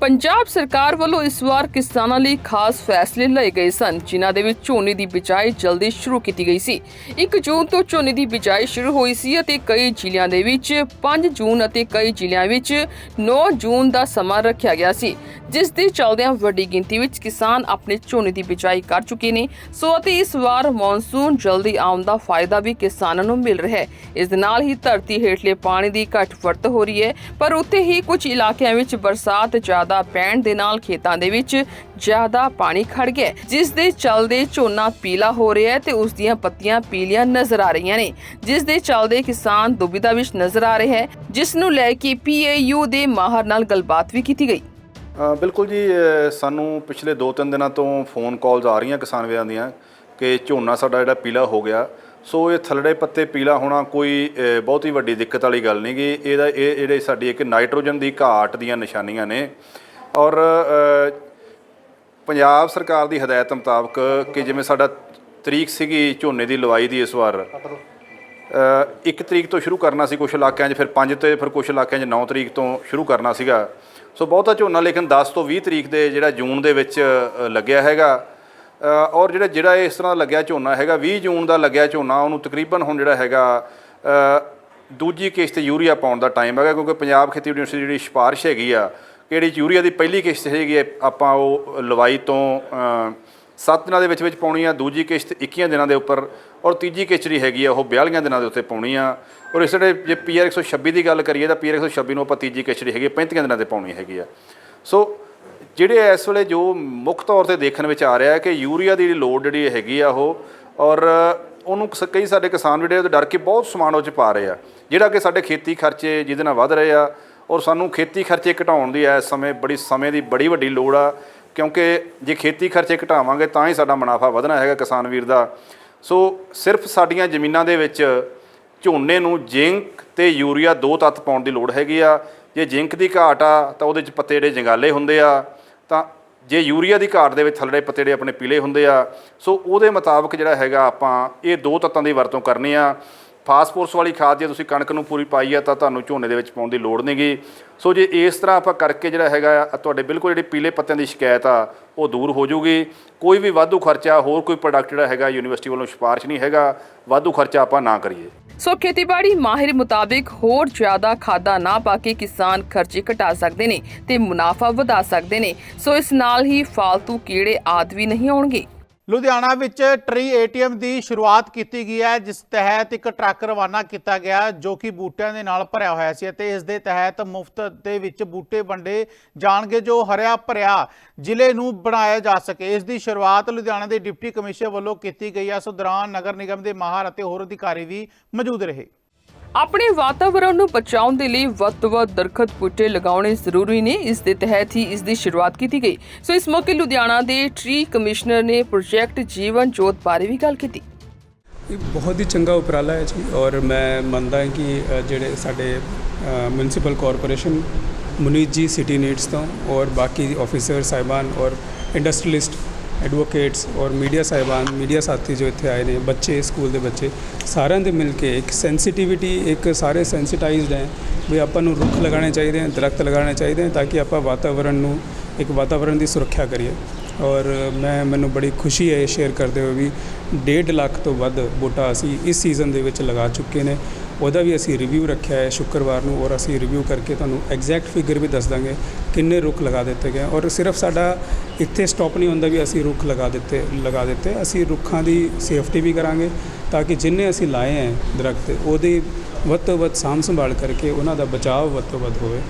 ਪੰਜਾਬ ਸਰਕਾਰ ਵੱਲੋਂ ਇਸ ਵਾਰ ਕਿਸਾਨਾਂ ਲਈ ਖਾਸ ਫੈਸਲੇ ਲਏ ਗਏ ਸਨ, ਜਿਨ੍ਹਾਂ ਦੇ ਵਿੱਚ ਝੋਨੇ ਦੀ ਬਿਜਾਈ ਜਲਦੀ ਸ਼ੁਰੂ ਕੀਤੀ ਗਈ ਸੀ। 1 ਜੂਨ ਤੋਂ ਝੋਨੇ ਦੀ ਬਿਜਾਈ ਸ਼ੁਰੂ ਹੋਈ ਸੀ ਅਤੇ ਕਈ ਜ਼ਿਲ੍ਹਿਆਂ ਦੇ ਵਿੱਚ 5 ਜੂਨ ਅਤੇ ਕਈ ਜ਼ਿਲ੍ਹਿਆਂ ਵਿੱਚ 9 ਜੂਨ ਦਾ ਸਮਾਂ ਰੱਖਿਆ ਗਿਆ ਸੀ, ਜਿਸ ਦੇ ਚਲਦਿਆਂ ਵੱਡੀ ਗਿਣਤੀ ਵਿੱਚ ਕਿਸਾਨ ਆਪਣੇ ਝੋਨੇ ਦੀ ਬਿਜਾਈ ਕਰ ਚੁੱਕੇ ਨੇ। ਸੋ ਅਤੇ ਇਸ ਵਾਰ ਮੌਨਸੂਨ ਜਲਦੀ ਆਉਣ ਦਾ ਫਾਇਦਾ ਵੀ ਕਿਸਾਨਾਂ ਨੂੰ ਮਿਲ ਰਿਹਾ ਹੈ। ਇਸ ਦੇ ਨਾਲ ਹੀ ਧਰਤੀ ਹੇਠਲੇ ਪਾਣੀ ਦੀ ਘੱਟ ਵਰਤ ਹੋ ਰਹੀ ਹੈ, ਪਰ ਉੱਥੇ ਹੀ ਕੁਝ ਇਲਾਕਿਆਂ ਵਿੱਚ ਬਰਸਾਤ ਜ਼ਿਆਦਾ ਪੈਣ ਦੇ ਨਾਲ ਖੇਤਾਂ ਦੇ ਵਿੱਚ ਜ਼ਿਆਦਾ ਪਾਣੀ ਖੜ ਗਿਆ ਜਿਸ ਦੇ ਚਲਦੇ ਝੋਨਾ ਪੀਲਾ ਹੋ ਰਿਹਾ ਹੈ ਤੇ ਉਸ ਦੀਆਂ ਪੱਤੀਆਂ ਪੀਲੀਆਂ ਨਜ਼ਰ ਆ ਰਹੀਆਂ ਨੇ, ਜਿਸ ਦੇ ਚਲਦੇ ਕਿਸਾਨ ਦੁਬਿਧਾ ਵਿੱਚ ਨਜ਼ਰ ਆ ਰਿਹਾ ਹੈ, ਜਿਸ ਨੂੰ ਲੈ ਕੇ ਪੀਏਯੂ ਦੇ ਮਾਹਰ ਨਾਲ ਗੱਲਬਾਤ ਵੀ ਕੀਤੀ ਗਈ। ਬਿਲਕੁਲ ਜੀ ਸਾਨੂੰ ਪਿਛਲੇ 2-3 ਦਿਨਾਂ ਤੋਂ ਫੋਨ ਕਾਲਸ ਆ ਰਹੀਆਂ ਕਿਸਾਨ ਵੀਰਾਂ ਦੀਆਂ ਕਿ ਝੋਨਾ ਸਾਡਾ ਜਿਹੜਾ ਪੀਲਾ ਹੋ ਗਿਆ ਸੋ ਇਹ ਥੱਲੜੇ ਪੱਤੇ ਪੀਲਾ ਹੋਣਾ ਕੋਈ ਅ, ਬਹੁਤੀ ਵੱਡੀ ਦਿੱਕਤ ਵਾਲੀ ਗੱਲ ਨਹੀਂ ਗੀ। ਇਹਦਾ ਇਹ ਜਿਹੜੇ ਸਾਡੀ ਇੱਕ ਨਾਈਟ੍ਰੋਜਨ ਦੀ ਘਾਟ ਦੀਆਂ ਨਿਸ਼ਾਨੀਆਂ ਨੇ। ਔਰ ਪੰਜਾਬ ਸਰਕਾਰ ਦੀ ਹਦਾਇਤ ਮੁਤਾਬਕ ਕਿ ਜਿਵੇਂ ਸਾਡਾ ਤਰੀਕ ਸੀਗੀ ਝੋਨੇ ਦੀ ਲਵਾਈ ਦੀ ਇਸ ਵਾਰ ਇੱਕ ਤਰੀਕ ਤੋਂ ਸ਼ੁਰੂ ਕਰਨਾ ਸੀ ਕੁਝ ਇਲਾਕਿਆਂ 'ਚ ਫਿਰ 5 ਤੇ ਫਿਰ ਕੁਝ ਇਲਾਕਿਆਂ 'ਚ 9 ਤਰੀਕ ਤੋਂ ਸ਼ੁਰੂ ਕਰਨਾ ਸੀਗਾ। ਸੋ ਬਹੁਤਾ ਝੋਨਾ ਲੇਕਿਨ 10 ਤੋਂ 20 ਤਰੀਕ ਦੇ ਜਿਹੜਾ ਜੂਨ ਦੇ ਵਿੱਚ ਲੱਗਿਆ ਹੈਗਾ। ਔਰ ਜਿਹੜਾ ਜਿਹੜਾ ਇਸ ਤਰ੍ਹਾਂ ਦਾ ਲੱਗਿਆ ਝੋਨਾ ਹੈਗਾ 20 ਜੂਨ ਦਾ ਲੱਗਿਆ ਝੋਨਾ ਉਹਨੂੰ ਤਕਰੀਬਨ ਹੁਣ ਜਿਹੜਾ ਹੈਗਾ ਦੂਜੀ ਕਿਸ਼ਤ ਯੂਰੀਆ ਪਾਉਣ ਦਾ ਟਾਈਮ ਹੈਗਾ ਕਿਉਂਕਿ ਪੰਜਾਬ ਖੇਤੀ ਯੂਨੀਵਰਸਿਟੀ ਜਿਹੜੀ ਸਿਫਾਰਿਸ਼ ਹੈਗੀ ਆ ਕਿਹੜੀ ਯੂਰੀਆ ਦੀ ਪਹਿਲੀ ਕਿਸ਼ਤ ਹੈਗੀ ਹੈ ਆਪਾਂ ਉਹ ਲਵਾਈ ਤੋਂ ਅ, 7 ਦਿਨਾਂ ਦੇ ਵਿੱਚ ਵਿੱਚ ਪਾਉਣੀ ਆ ਦੂਜੀ ਕਿਸ਼ਤ 21 ਦਿਨਾਂ ਦੇ ਉੱਪਰ ਔਰ ਤੀਜੀ ਕਿਸ਼ਤ ਜਿਹੜੀ ਹੈਗੀ ਆ ਉਹ 42 ਦਿਨਾਂ ਦੇ ਉੱਤੇ ਪਾਉਣੀ ਆ ਔਰ ਇਸ ਵੇਲੇ ਜੇ ਪੀਆਰ 126 ਦੀ ਗੱਲ ਕਰੀਏ ਤਾਂ ਪੀਆਰ 126 ਨੂੰ ਆਪਾਂ ਤੀਜੀ ਕਿਸ਼ਤ ਜਿਹੜੀ ਹੈਗੀ ਆ 35 ਦਿਨਾਂ ਤੇ ਪਾਉਣੀ ਹੈਗੀ ਆ। ਸੋ ਜਿਹੜੇ ਇਸ ਵੇਲੇ ਜੋ ਮੁੱਖ ਤੌਰ ਤੇ ਦੇਖਣ ਵਿੱਚ ਆ ਰਿਹਾ ਹੈ ਕਿ ਯੂਰੀਆ ਦੀ ਜਿਹੜੀ ਲੋਡ ਜਿਹੜੀ ਹੈਗੀ ਆ ਉਹ, ਔਰ ਉਹਨੂੰ ਕਈ ਸਾਡੇ ਕਿਸਾਨ ਜਿਹੜੇ ਉਹਦੇ ਡਰ ਕੇ ਬਹੁਤ ਸਮਾਨ ਉਹ 'ਚ ਪਾ ਰਹੇ ਆ, ਜਿਹੜਾ ਕਿ ਸਾਡੇ ਖੇਤੀ ਖਰਚੇ ਜਿਹਦੇ ਨਾਲ ਵੱਧ ਰਹੇ ਆ, ਔਰ ਸਾਨੂੰ ਖੇਤੀ ਖਰਚੇ ਘਟਾਉਣ ਦੀ ਇਸ ਸਮੇਂ ਬੜੀ, ਸਮੇਂ ਦੀ ਬੜੀ ਵੱਡੀ ਲੋੜ ਆ, ਕਿਉਂਕਿ ਜੇ ਖੇਤੀ ਖਰਚੇ ਘਟਾਵਾਂਗੇ ਤਾਂ ਹੀ ਸਾਡਾ ਮੁਨਾਫਾ ਵਧਣਾ ਹੈਗਾ ਕਿਸਾਨ ਵੀਰ ਦਾ। ਸੋ ਸਿਰਫ ਸਾਡੀਆਂ ਜ਼ਮੀਨਾਂ ਦੇ ਵਿੱਚ ਝੋਨੇ ਨੂੰ ਜ਼ਿੰਕ ਤੇ ਯੂਰੀਆ ਦੋ ਤੱਤ ਪਾਉਣ ਦੀ ਲੋੜ ਹੈਗੀ ਆ, ਜੇ ਜ਼ਿੰਕ ਦੀ ਘਾਟ ਆ ਤਾਂ ਉਹਦੇ ਚ ਪੱਤੇ ਜਿਹੜੇ ਜੰਗਾਲੇ ਹੁੰਦੇ ਆ ਤਾਂ ਜੇ ਯੂਰੀਆ ਦੀ ਘਾਟ ਦੇ ਵਿੱਚ ਥੱਲੜੇ ਪੱਤੇ ਜਿਹੜੇ ਆਪਣੇ ਪੀਲੇ ਹੁੰਦੇ ਆ, ਸੋ ਉਹਦੇ ਮੁਤਾਬਕ ਜਿਹੜਾ ਹੈਗਾ ਆਪਾਂ ਇਹ ਦੋ ਤੱਤਾਂ ਦੀ ਵਰਤੋਂ ਕਰਨੀ ਆ। ਫਾਸਫੋਰਸ ਵਾਲੀ ਖਾਦ ਜੇ ਤੁਸੀਂ ਕਣਕ ਨੂੰ ਪੂਰੀ ਪਾਈ ਆ ਤਾਂ ਤੁਹਾਨੂੰ ਝੋਨੇ ਦੇ ਵਿੱਚ ਪਾਉਣ ਦੀ ਲੋੜ ਨਹੀਂਗੀ। ਸੋ ਜੇ ਇਸ ਤਰ੍ਹਾਂ ਆਪਾਂ ਕਰਕੇ ਜਿਹੜਾ ਹੈਗਾ ਤੁਹਾਡੇ ਬਿਲਕੁਲ ਜਿਹੜੀ ਪੀਲੇ ਪੱਤਿਆਂ ਦੀ ਸ਼ਿਕਾਇਤ ਆ, ਉਹ ਦੂਰ ਹੋ ਜਾਊਗੀ। ਕੋਈ ਵੀ ਵਾਧੂ ਖਰਚਾ, ਹੋਰ ਕੋਈ ਪ੍ਰੋਡਕਟ ਜਿਹੜਾ ਹੈਗਾ ਯੂਨੀਵਰਸਿਟੀ ਵੱਲੋਂ ਸਿਫਾਰਿਸ਼ ਨਹੀਂ ਹੈਗਾ, ਵਾਧੂ ਖਰਚਾ ਆਪਾਂ ਨਾ ਕਰੀਏ। ਸੋ ਖੇਤੀਬਾੜੀ ਮਾਹਿਰ ਮੁਤਾਬਿਕ ਹੋਰ ਜ਼ਿਆਦਾ ਖਾਦਾ ਨਾ ਪਾ ਕੇ ਕਿਸਾਨ ਖਰਚੇ ਘਟਾ ਸਕਦੇ ਨੇ ਤੇ ਮੁਨਾਫਾ ਵਧਾ ਸਕਦੇ ਨੇ। ਸੋ ਇਸ ਨਾਲ ਹੀ ਫਾਲਤੂ ਕੀੜੇ ਆਦਿ ਵੀ ਨਹੀਂ ਆਉਣਗੇ। ਲੁਧਿਆਣਾ ਵਿੱਚ ਟਰੀ ਏਟੀਐਮ ਦੀ ਸ਼ੁਰੂਆਤ ਕੀਤੀ ਗਈ ਹੈ, ਜਿਸ ਤਹਿਤ ਇੱਕ ਟਰੱਕ ਰਵਾਨਾ ਕੀਤਾ ਗਿਆ, ਜੋ ਕਿ ਬੂਟਿਆਂ ਦੇ ਨਾਲ ਭਰਿਆ ਹੋਇਆ ਸੀ ਅਤੇ ਇਸ ਦੇ ਤਹਿਤ ਮੁਫਤ ਦੇ ਵਿੱਚ ਬੂਟੇ ਵੰਡੇ ਜਾਣਗੇ ਜੋ ਹਰਿਆ ਭਰਿਆ ਜ਼ਿਲ੍ਹੇ ਨੂੰ ਬਣਾਇਆ ਜਾ ਸਕੇ। ਇਸ ਦੀ ਸ਼ੁਰੂਆਤ ਲੁਧਿਆਣਾ ਦੇ ਡਿਪਟੀ ਕਮਿਸ਼ਨਰ ਵੱਲੋਂ ਕੀਤੀ ਗਈ ਹੈ। ਇਸ ਦੌਰਾਨ ਨਗਰ ਨਿਗਮ ਦੇ ਮਾਹਰ ਅਤੇ ਹੋਰ ਅਧਿਕਾਰੀ ਵੀ ਮੌਜੂਦ ਰਹੇ। ਆਪਣੇ ਵਾਤਾਵਰਣ ਨੂੰ ਬਚਾਉਣ ਦੇ ਲਈ ਵੱਧ ਤੋਂ ਵੱਧ ਦਰਖਤ ਬੂਟੇ ਲਗਾਉਣੇ ਜ਼ਰੂਰੀ ਨੇ। ਇਸ ਦੇ ਤਹਿਤ ਹੀ ਇਸ ਦੀ ਸ਼ੁਰੂਆਤ ਕੀਤੀ ਗਈ। ਸੋ ਇਸ ਮੌਕੇ ਲੁਧਿਆਣਾ ਦੇ ਟਰੀ ਕਮਿਸ਼ਨਰ ਨੇ ਪ੍ਰੋਜੈਕਟ ਜੀਵਨ ਜੋਤ ਬਾਰੇ ਵੀ ਗੱਲ ਕੀਤੀ। ਇਹ ਬਹੁਤ ਹੀ ਚੰਗਾ ਉਪਰਾਲਾ ਹੈ ਜੀ ਔਰ ਮੈਂ ਮੰਨਦਾ ਹਾਂ ਕਿ ਜਿਹੜੇ ਸਾਡੇ ਮਿਊਨਿਸਪਲ ਕਾਰਪੋਰੇਸ਼ਨ ਮੁਨੀਤ ਜੀ ਸਿਟੀ ਨੀਡਸ ਤੋਂ ਔਰ ਬਾਕੀ ਆਫੀਸਰ ਸਾਹਿਬਾਨ ਔਰ ਇੰਡਸਟਰੀਲਿਸਟ ਐਡਵੋਕੇਟਸ ਔਰ ਮੀਡੀਆ ਸਾਹਿਬਾਨ ਮੀਡੀਆ ਸਾਥੀ ਜੋ ਇੱਥੇ ਆਏ ਨੇ, ਬੱਚੇ ਸਕੂਲ ਦੇ ਬੱਚੇ, ਸਾਰਿਆਂ ਦੇ ਮਿਲ ਕੇ ਇੱਕ ਸੈਂਸਿਟਿਵਿਟੀ ਇੱਕ ਸਾਰੇ ਸੈਂਸਿਟਾਈਜ਼ਡ ਹੈ ਵੀ ਆਪਾਂ ਨੂੰ ਰੁੱਖ ਲਗਾਉਣੇ ਚਾਹੀਦੇ ਹਨ, ਦਰਖਤ ਲਗਾਉਣੇ ਚਾਹੀਦੇ ਹਨ ਤਾਂ ਕਿ ਆਪਾਂ ਵਾਤਾਵਰਣ ਨੂੰ, ਇੱਕ ਵਾਤਾਵਰਣ ਦੀ ਸੁਰੱਖਿਆ ਕਰੀਏ। ਔਰ ਮੈਂ, ਮੈਨੂੰ ਬੜੀ ਖੁਸ਼ੀ ਹੈ ਇਹ ਸ਼ੇਅਰ ਕਰਦੇ ਹੋਏ ਵੀ 1.5 ਲੱਖ ਤੋਂ ਵੱਧ ਬੂਟਾ ਅਸੀਂ ਇਸ ਸੀਜ਼ਨ ਦੇ ਵਿੱਚ ਲਗਾ ਚੁੱਕੇ ਨੇ। ਉਹਦਾ ਵੀ ਅਸੀਂ ਰਿਵਿਊ ਰੱਖਿਆ ਹੈ ਸ਼ੁੱਕਰਵਾਰ ਨੂੰ ਔਰ ਅਸੀਂ ਰਿਵਿਊ ਕਰਕੇ ਤੁਹਾਨੂੰ ਐਗਜ਼ੈਕਟ ਫਿਗਰ ਵੀ ਦੱਸ ਦਾਂਗੇ ਕਿੰਨੇ ਰੁੱਖ ਲਗਾ ਦਿੱਤੇ ਗਏ ਔਰ ਸਿਰਫ ਸਾਡਾ ਇੱਥੇ ਸਟਾਪ ਨਹੀਂ ਹੁੰਦਾ ਵੀ ਅਸੀਂ ਰੁੱਖ ਲਗਾ ਦਿੱਤੇ ਲਗਾ ਦਿੱਤੇ। ਅਸੀਂ ਰੁੱਖਾਂ ਦੀ ਸੇਫਟੀ ਵੀ ਕਰਾਂਗੇ ਤਾਂ ਕਿ ਜਿੰਨੇ ਅਸੀਂ ਲਾਏ ਹੈ ਦਰਖਤ, ਉਹਦੀ ਵੱਧ ਤੋਂ ਵੱਧ ਸਾਂਭ ਸੰਭਾਲ ਕਰਕੇ ਉਹਨਾਂ ਦਾ ਬਚਾਅ ਵੱਧ ਤੋਂ ਵੱਧ ਹੋਵੇ।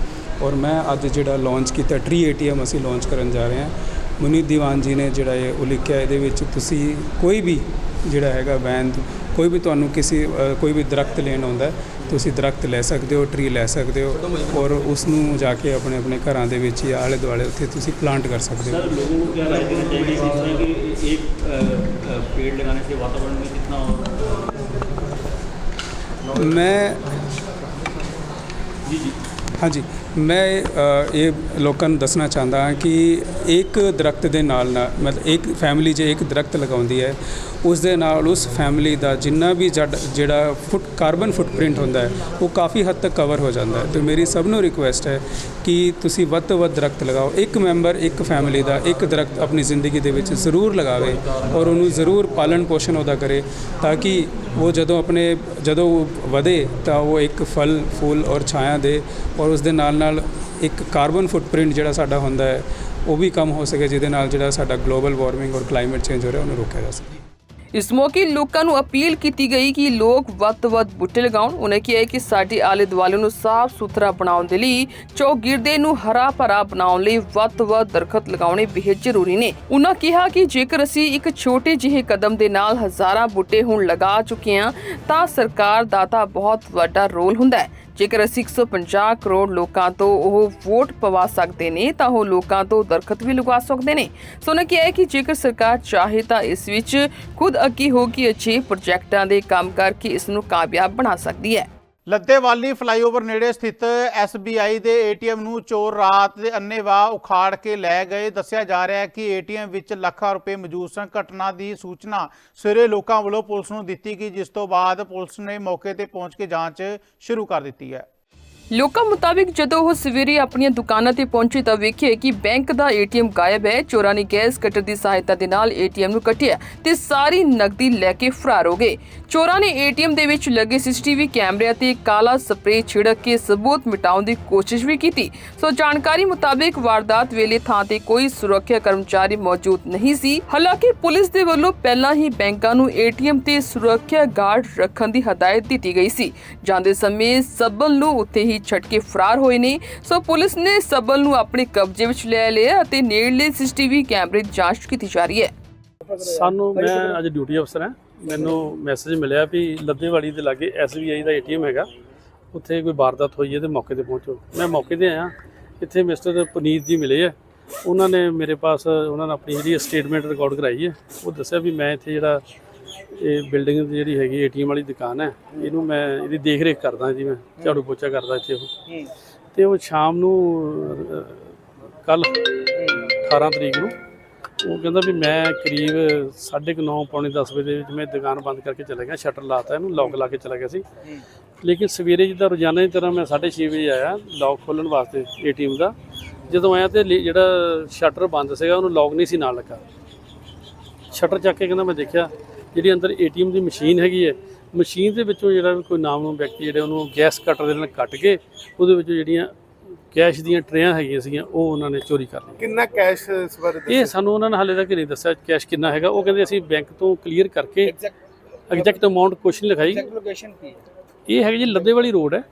ਔਰ ਮੈਂ ਅੱਜ ਜਿਹੜਾ ਲਾਂਚ ਕੀਤਾ ਟਰੀ ਏਟੀਐਮ ਅਸੀਂ ਲਾਂਚ ਕਰਨ ਜਾ ਰਹੇ ਹਾਂ। ਮੁਨੀਤ ਦੀਵਾਨ ਜੀ ਨੇ ਜਿਹੜਾ ਇਹ ਉਲੀਕਿਆ ਇਹਦੇ ਵਿੱਚ ਤੁਸੀਂ ਕੋਈ ਵੀ ਜਿਹੜਾ ਹੈਗਾ ਵੈਨ ਕੋਈ ਵੀ ਤੁਹਾਨੂੰ ਕਿਸੇ ਕੋਈ ਵੀ ਦਰਖਤ ਲੈਣ ਆਉਂਦਾ ਤੁਸੀਂ ਦਰਖਤ ਲੈ ਸਕਦੇ ਹੋ ਟ੍ਰੀ ਲੈ ਸਕਦੇ ਹੋ ਔਰ ਉਸ ਨੂੰ ਜਾ ਕੇ ਆਪਣੇ ਆਪਣੇ ਘਰਾਂ ਦੇ ਵਿੱਚ ਜਾਂ ਆਲੇ ਦੁਆਲੇ ਉੱਥੇ ਤੁਸੀਂ ਪਲਾਂਟ ਕਰ ਸਕਦੇ ਹੋ। ਸਰ ਲੋਕਾਂ ਨੂੰ ਕੀ ਲੱਗਦਾ ਚਾਹੀਏ ਕਿ ਇੱਕ ਪੇੜ ਲਗਾਉਣ ਸੇ ਵਾਤਾਵरण ਵਿੱਚ ਕਿੰਨਾ ਮੈਂ ਜੀ ਜੀ। ਹਾਂਜੀ ਮੈਂ ਇਹ ਲੋਕਾਂ ਨੂੰ ਦੱਸਣਾ ਚਾਹੁੰਦਾ ਹਾਂ ਕਿ ਇੱਕ ਦਰਖਤ ਦੇ ਨਾਲ ਨਾਲ ਮਤਲਬ ਇੱਕ ਫੈਮਿਲੀ ਜੇ ਇੱਕ ਦਰਖਤ ਲਗਾਉਂਦੀ ਹੈ ਉਸ ਦੇ ਨਾਲ ਉਸ ਫੈਮਿਲੀ ਦਾ ਜਿੰਨਾ ਵੀ ਜੜ- ਜਿਹੜਾ ਫੁੱਟ ਕਾਰਬਨ ਫੁੱਟਪ੍ਰਿੰਟ ਹੁੰਦਾ ਹੈ, ਉਹ ਕਾਫੀ ਹੱਦ ਤੱਕ ਕਵਰ ਹੋ ਜਾਂਦਾ ਹੈ। ਤੇ ਮੇਰੀ ਸਭ ਨੂੰ ਰਿਕੁਐਸਟ ਹੈ ਕਿ ਤੁਸੀਂ ਵੱਧ ਤੋਂ ਵੱਧ ਦਰਖਤ ਲਗਾਓ। ਇੱਕ ਮੈਂਬਰ ਇੱਕ ਫੈਮਿਲੀ ਦਾ, ਇੱਕ ਦਰਖਤ ਆਪਣੀ ਜ਼ਿੰਦਗੀ ਦੇ ਵਿੱਚ ਜ਼ਰੂਰ ਲਗਾਵੇ ਔਰ ਉਹਨੂੰ ਜ਼ਰੂਰ ਪਾਲਣ ਪੋਸ਼ਣ ਉਹਦਾ ਕਰੇ ਤਾਂ ਕਿ ਉਹ ਜਦੋਂ ਆਪਣੇ, ਜਦੋਂ ਉਹ ਵਧੇ ਤਾਂ ਉਹ ਇੱਕ ਫਲ, ਫੁੱਲ ਔਰ ਛਾਇਆ ਦੇ ਔਰ ਉਸ ਦੇ ਨਾਲ ਨਾਲ ਇੱਕ ਕਾਰਬਨ ਫੁੱਟਪ੍ਰਿੰਟ ਜਿਹੜਾ ਸਾਡਾ ਹੁੰਦਾ ਹੈ, ਉਹ ਵੀ ਕਮ ਹੋ ਸਕੇ ਜਿਹਦੇ ਨਾਲ ਜਿਹੜਾ ਸਾਡਾ ਗਲੋਬਲ ਵਾਰਮਿੰਗ ਔਰ ਕਲਾਈਮੇਟ ਚੇਂਜ ਹੋ ਰਿਹਾ, ਉਹਨੂੰ ਰੋਕਿਆ ਜਾ ਸਕੇ। ਇਸ ਮੌਕੇ ਲੋਕਾਂ ਨੂੰ ਅਪੀਲ ਕੀਤੀ ਗਈ ਕਿ ਲੋਕ ਵੱਧ ਤੋਂ ਵੱਧ ਬੂਟੇ ਲਗਾਉਣ। ਉਹਨਾਂ ਕਿਹਾ ਕਿ ਸਾਡੇ ਆਲੇ ਦੁਆਲੇ ਨੂੰ ਸਾਫ਼ ਸੁਥਰਾ ਬਣਾਉਣ ਦੇ ਲਈ, ਚੌਗਿਰਦੇ ਨੂੰ ਹਰਾ ਭਰਾ ਬਣਾਉਣ ਲਈ ਵੱਧ ਤੋਂ ਵੱਧ ਦਰਖਤ ਲਗਾਉਣੇ ਬੇहद ਜ਼ਰੂਰੀ ਨੇ। ਉਹਨਾਂ ਕਿਹਾ ਕਿ ਜੇਕਰ ਅਸੀਂ ਇੱਕ ਛੋਟੇ ਜਿਹੇ ਕਦਮ ਦੇ ਨਾਲ ਹਜ਼ਾਰਾਂ ਬੂਟੇ ਹੁਣ ਲਗਾ ਚੁੱਕੇ ਹਾਂ, ਤਾਂ ਸਰਕਾਰ ਦਾ ਤਾਂ ਬਹੁਤ ਵੱਡਾ ਰੋਲ ਹੁੰਦਾ ਹੈ। ਜੇਕਰ ਅਸੀਂ 150 ਕਰੋੜ ਲੋਕਾਂ ਤੋਂ ਉਹ ਵੋਟ ਪਵਾ ਸਕਦੇ ਨੇ, ਤਾਂ ਉਹ ਲੋਕਾਂ ਤੋਂ ਦਰਖਤ ਵੀ ਲਗਾ ਸਕਦੇ ਨੇ। ਸੋ ਉਹਨਾਂ ਕਿਹਾ ਹੈ ਕਿ ਜੇਕਰ ਸਰਕਾਰ ਚਾਹੇ ਤਾਂ ਇਸ ਵਿੱਚ ਖੁਦ ਅੱਗੇ ਹੋ ਕੇ ਅੱਛੇ ਪ੍ਰੋਜੈਕਟਾਂ ਦੇ ਕੰਮ ਕਰਕੇ ਇਸ ਨੂੰ ਕਾਮਯਾਬ ਬਣਾ ਸਕਦੀ ਹੈ। ਲੱਦੇਵਾਲੀ ਫਲਾਈਓਵਰ ਨੇੜੇ ਸਥਿਤ SBI ਦੇ ਏਟੀਐਮ ਨੂੰ ਚੋਰ ਰਾਤ ਦੇ ਅੰਨੇਵਾਹ ਉਖਾੜ ਕੇ ਲੈ ਗਏ। ਦੱਸਿਆ ਜਾ ਰਿਹਾ ਹੈ ਕਿ ਏਟੀਐਮ ਵਿੱਚ ਲੱਖਾਂ ਰੁਪਏ ਮੌਜੂਦ ਸਨ। ਘਟਨਾ ਦੀ ਸੂਚਨਾ ਸਵੇਰੇ ਲੋਕਾਂ ਵੱਲੋਂ ਪੁਲਿਸ ਨੂੰ ਦਿੱਤੀ ਗਈ, ਜਿਸ ਤੋਂ ਬਾਅਦ ਪੁਲਿਸ ਨੇ ਮੌਕੇ ਤੇ ਪਹੁੰਚ ਕੇ ਜਾਂਚ ਸ਼ੁਰੂ ਕਰ ਦਿੱਤੀ ਹੈ। ਲੋਕਾਂ ਮੁਤਾਬਿਕ ਜਦੋਂ ਉਹ ਸਵੇਰੇ ਆਪਣੀਆਂ ਦੁਕਾਨਾਂ ਤੇ ਪਹੁੰਚੇ ਤਾਂ ਵੇਖਿਆ ਕਿ ਬੈਂਕ ਦਾ ਏਟੀਐਮ ਗਾਇਬ ਹੈ। ਚੋਰਾਂ ਨੇ ਗੈਸ ਕਟਰ ਦੀ ਸਹਾਇਤਾ ਦੇ ਨਾਲ ਏਟੀਐਮ ਨੂੰ ਕੱਟਿਆ ਤੇ ਸਾਰੀ ਨਕਦੀ ਲੈ ਕੇ ਫਰਾਰ ਹੋ ਗਏ। ਚੋਰਾਂ ਨੇ ਏਟੀਐਮ ਦੇ ਵਿੱਚ ਲੱਗੇ ਸੀਸੀਟੀਵੀ ਕੈਮਰਿਆਂ ਤੇ ਕਾਲਾ ਸਪਰੇਅ ਛਿੜਕ ਕੇ ਸਬੂਤ ਮਿਟਾਉਣ ਦੀ ਕੋਸ਼ਿਸ਼ ਵੀ ਕੀਤੀ। ਸੋ ਜਾਣਕਾਰੀ ਮੁਤਾਬਿਕ ਵਾਰਦਾਤ ਵੇਲੇ ਥਾਂ ਤੇ ਕੋਈ ਸੁਰੱਖਿਆ ਕਰਮਚਾਰੀ ਮੌਜੂਦ ਨਹੀਂ ਸੀ। ਹਾਲਾਂਕਿ ਪੁਲਿਸ ਦੇ ਵੱਲੋਂ ਪਹਿਲਾਂ ਹੀ ਬੈਂਕਾਂ ਨੂੰ ਏਟੀਐਮ ਤੇ ਸੁਰੱਖਿਆ ਗਾਰਡ ਰੱਖਣ ਦੀ ਹਦਾਇਤ ਦਿੱਤੀ ਗਈ ਸੀ। ਜਾਂਦੇ ਸਮੇਂ ਸੱਬਲ ਨੂੰ ਉੱਥੇ ਹੀ ਛੱਡ ਕੇ ਫਰਾਰ ਹੋਏ ਨੇ। ਸੋ ਪੁਲਿਸ ਨੇ ਸੱਬਲ ਨੂੰ ਆਪਣੇ ਕਬਜ਼ੇ ਵਿੱਚ ਲੈ ਲਿਆ ਅਤੇ ਨੇੜਲੇ ਸੀਸੀਟੀਵੀ ਕੈਮਰੇ ਦੀ ਜਾਂਚ ਕੀਤੀ ਜਾ ਰਹੀ ਹੈ। ਸਾਨੂੰ, ਮੈਂ ਅੱਜ ਡਿਊਟੀ ਅਫਸਰ ਹਾਂ। ਮੈਨੂੰ ਮੈਸੇਜ ਮਿਲਿਆ ਵੀ ਲੱਦੇਵਾੜੀ ਦੇ ਲਾਗੇ SBI ਦਾ ਏਟੀਐਮ ਹੈਗਾ। ਉੱਥੇ ਕੋਈ ਵਾਰਦਾਤ ਹੋਈ ਹੈ ਤੇ ਮੌਕੇ ਤੇ ਪਹੁੰਚੋ। ਮੈਂ ਮੌਕੇ ਤੇ ਆਇਆ। ਇੱਥੇ ਮਿਸਟਰ ਪੁਨੀਤ ਜੀ ਮਿਲੇ ਆ। ਉਹਨਾਂ ਨੇ ਮੇਰੇ ਪਾਸ ਉਹਨਾਂ ਨੇ ਆਪਣੀ ਜਿਹੜੀ ਸਟੇਟਮੈਂਟ ਰਿਕਾਰਡ ਕਰਾਈ ਹੈ ਉਹ ਦੱਸਿਆ ਵੀ ਮੈਂ ਇੱਥੇ ਜਿਹੜਾ ਇਹ ਬਿਲਡਿੰਗ ਦੀ ਜਿਹੜੀ ਹੈਗੀ ਏਟੀਐਮ ਵਾਲੀ ਦੁਕਾਨ ਹੈ ਇਹਨੂੰ ਮੈਂ ਇਹਦੀ ਦੇਖ ਰੇਖ ਕਰਦਾ ਜੀ ਮੈਂ ਝਾੜੂ ਪੋਚਾ ਕਰਦਾ ਇੱਥੇ ਉਹ। ਤੇ ਉਹ ਸ਼ਾਮ ਨੂੰ ਕੱਲ 18 ਤਰੀਕ ਨੂੰ ਉਹ ਕਹਿੰਦਾ ਵੀ ਮੈਂ ਕਰੀਬ 9:30 ਪੌਣੇ 10 ਵਜੇ ਦੇ ਵਿੱਚ ਮੈਂ ਦੁਕਾਨ ਬੰਦ ਕਰਕੇ ਚਲਾ ਗਿਆ, ਸ਼ਟਰ ਲਾਤਾ ਇਹਨੂੰ ਲੌਕ ਲਾ ਕੇ ਚਲਾ ਗਿਆ ਸੀ। ਲੇਕਿਨ ਸਵੇਰੇ ਜਿੱਦਾਂ ਰੋਜ਼ਾਨਾ ਦੀ ਤਰ੍ਹਾਂ ਮੈਂ 6:30 ਵਜੇ ਆਇਆ ਲੌਕ ਖੋਲਣ ਵਾਸਤੇ ਏਟੀਐਮ ਦਾ। ਜਦੋਂ ਆਇਆ ਤੇ ਲੇ- ਜਿਹੜਾ ਸ਼ਟਰ ਬੰਦ ਸੀਗਾ, ਉਹਨੂੰ ਲੌਕ ਨਹੀਂ ਸੀ ਨਾਲ ਲੱਗਾ। ਸ਼ਟਰ ਚੱਕ ਕੇ ਕਹਿੰਦਾ ਮੈਂ ਦੇਖਿਆ, ਜਿਹੜੀ ਅੰਦਰ ਏਟੀਐਮ ਦੀ ਮਸ਼ੀਨ ਹੈਗੀ ਹੈ ਮਸ਼ੀਨ ਦੇ ਵਿੱਚੋਂ ਜਿਹੜਾ ਵੀ ਕੋਈ ਨਾਮਨੂ ਵਿਅਕਤੀ ਜਿਹੜੇ ਉਹਨੂੰ ਗੈਸ ਕਟਰ ਦੇ ਨਾਲ ਕੱਟ ਕੇ ਉਹਦੇ ਵਿੱਚੋਂ ਜਿਹੜੀਆਂ ਕੈਸ਼ ਦੀਆਂ ਟਰੇਆਂ ਹੈਗੀਆਂ ਸੀਗੀਆਂ ਉਹ ਉਹਨਾਂ ਨੇ ਚੋਰੀ ਕਰ ਲਈਆਂ। ਕਿੰਨਾ ਕੈਸ਼ ਇਸ ਬਾਰੇ ਇਹ ਸਾਨੂੰ ਉਹਨਾਂ ਨੇ ਹਾਲੇ ਤੱਕ ਨਹੀਂ ਦੱਸਿਆ ਕੈਸ਼ ਕਿੰਨਾ ਹੈਗਾ। ਉਹ ਕਹਿੰਦੇ ਅਸੀਂ ਬੈਂਕ ਤੋਂ ਕਲੀਅਰ ਕਰਕੇ ਐਗਜ਼ੈਕਟ ਅਮਾਉਂਟ ਕੁਛ ਨਹੀਂ ਲਿਖਾਈ। ਲੋਕੇਸ਼ਨ ਕੀ ਹੈ? ਇਹ ਹੈਗੀ ਜੀ ਲੱਦੇਵਾਲੀ ਰੋਡ ਹੈ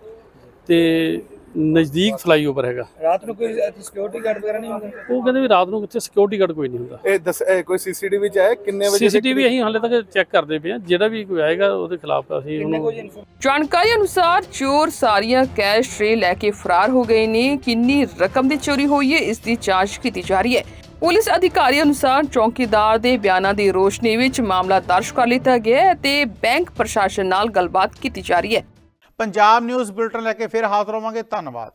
ਤੇ ਨਜ਼ਦੀਕ ਫਲਾਈਓਵਰ ਹੈਗਾ। ਰਾਤ ਨੂੰ ਕੋਈ ਸਿਕਿਉਰਿਟੀ ਗਾਰਡ ਵਗੈਰਾ ਨਹੀਂ ਹੁੰਦਾ? ਉਹ ਕਹਿੰਦੇ ਵੀ ਰਾਤ ਨੂੰ ਕਿੱਥੇ ਸਿਕਿਉਰਿਟੀ ਗਾਰਡ ਕੋਈ ਨਹੀਂ ਹੁੰਦਾ। ਇਹ ਦੱਸ ਇਹ ਕੋਈ ਸੀਸੀਟੀਵੀ ਚ ਆਇਆ ਕਿੰਨੇ ਵਜੇ ਸੀਸੀਟੀਵੀ ਅਸੀਂ ਹਾਲੇ ਤੱਕ ਚੈੱਕ ਕਰਦੇ ਪਏ ਹਾਂ। ਜਿਹੜਾ ਵੀ ਕੋਈ ਆਏਗਾ ਉਹਦੇ ਖਿਲਾਫ ਅਸੀਂ ਉਹਨੂੰ ਜਾਣਕਾਰੀ ਅਨੁਸਾਰ ਚੋਰ ਸਾਰੀਆਂ ਕੈਸ਼ ਟਰੇ ਲੈ ਕੇ ਫਰਾਰ ਹੋ ਗਏ ਨੇ। ਕਿੰਨੀ ਰਕਮ ਦੀ ਚੋਰੀ ਹੋਈ ਹੈ ਇਸ ਦੀ ਜਾਂਚ ਕੀਤੀ ਜਾ ਰਹੀ ਹੈ। ਪੁਲਿਸ ਅਧਿਕਾਰੀ ਅਨੁਸਾਰ ਚੌਕੀਦਾਰ ਦੇ ਬਿਆਨਾਂ ਦੀ ਰੋਸ਼ਨੀ ਵਿੱਚ ਮਾਮਲਾ ਦਰਜ ਕਰ ਲਿੱਤਾ ਗਿਆ ਹੈ ਤੇ ਬੈਂਕ ਪ੍ਰਸ਼ਾਸਨ ਨਾਲ ਗੱਲਬਾਤ ਕੀਤੀ ਜਾ ਰਹੀ ਹੈ। ਪੰਜਾਬ ਨਿਊਜ਼ ਬੁਲਟਨ ਲੈ ਕੇ ਫਿਰ ਹਾਜ਼ਰ ਹੋਵਾਂਗੇ। ਧੰਨਵਾਦ।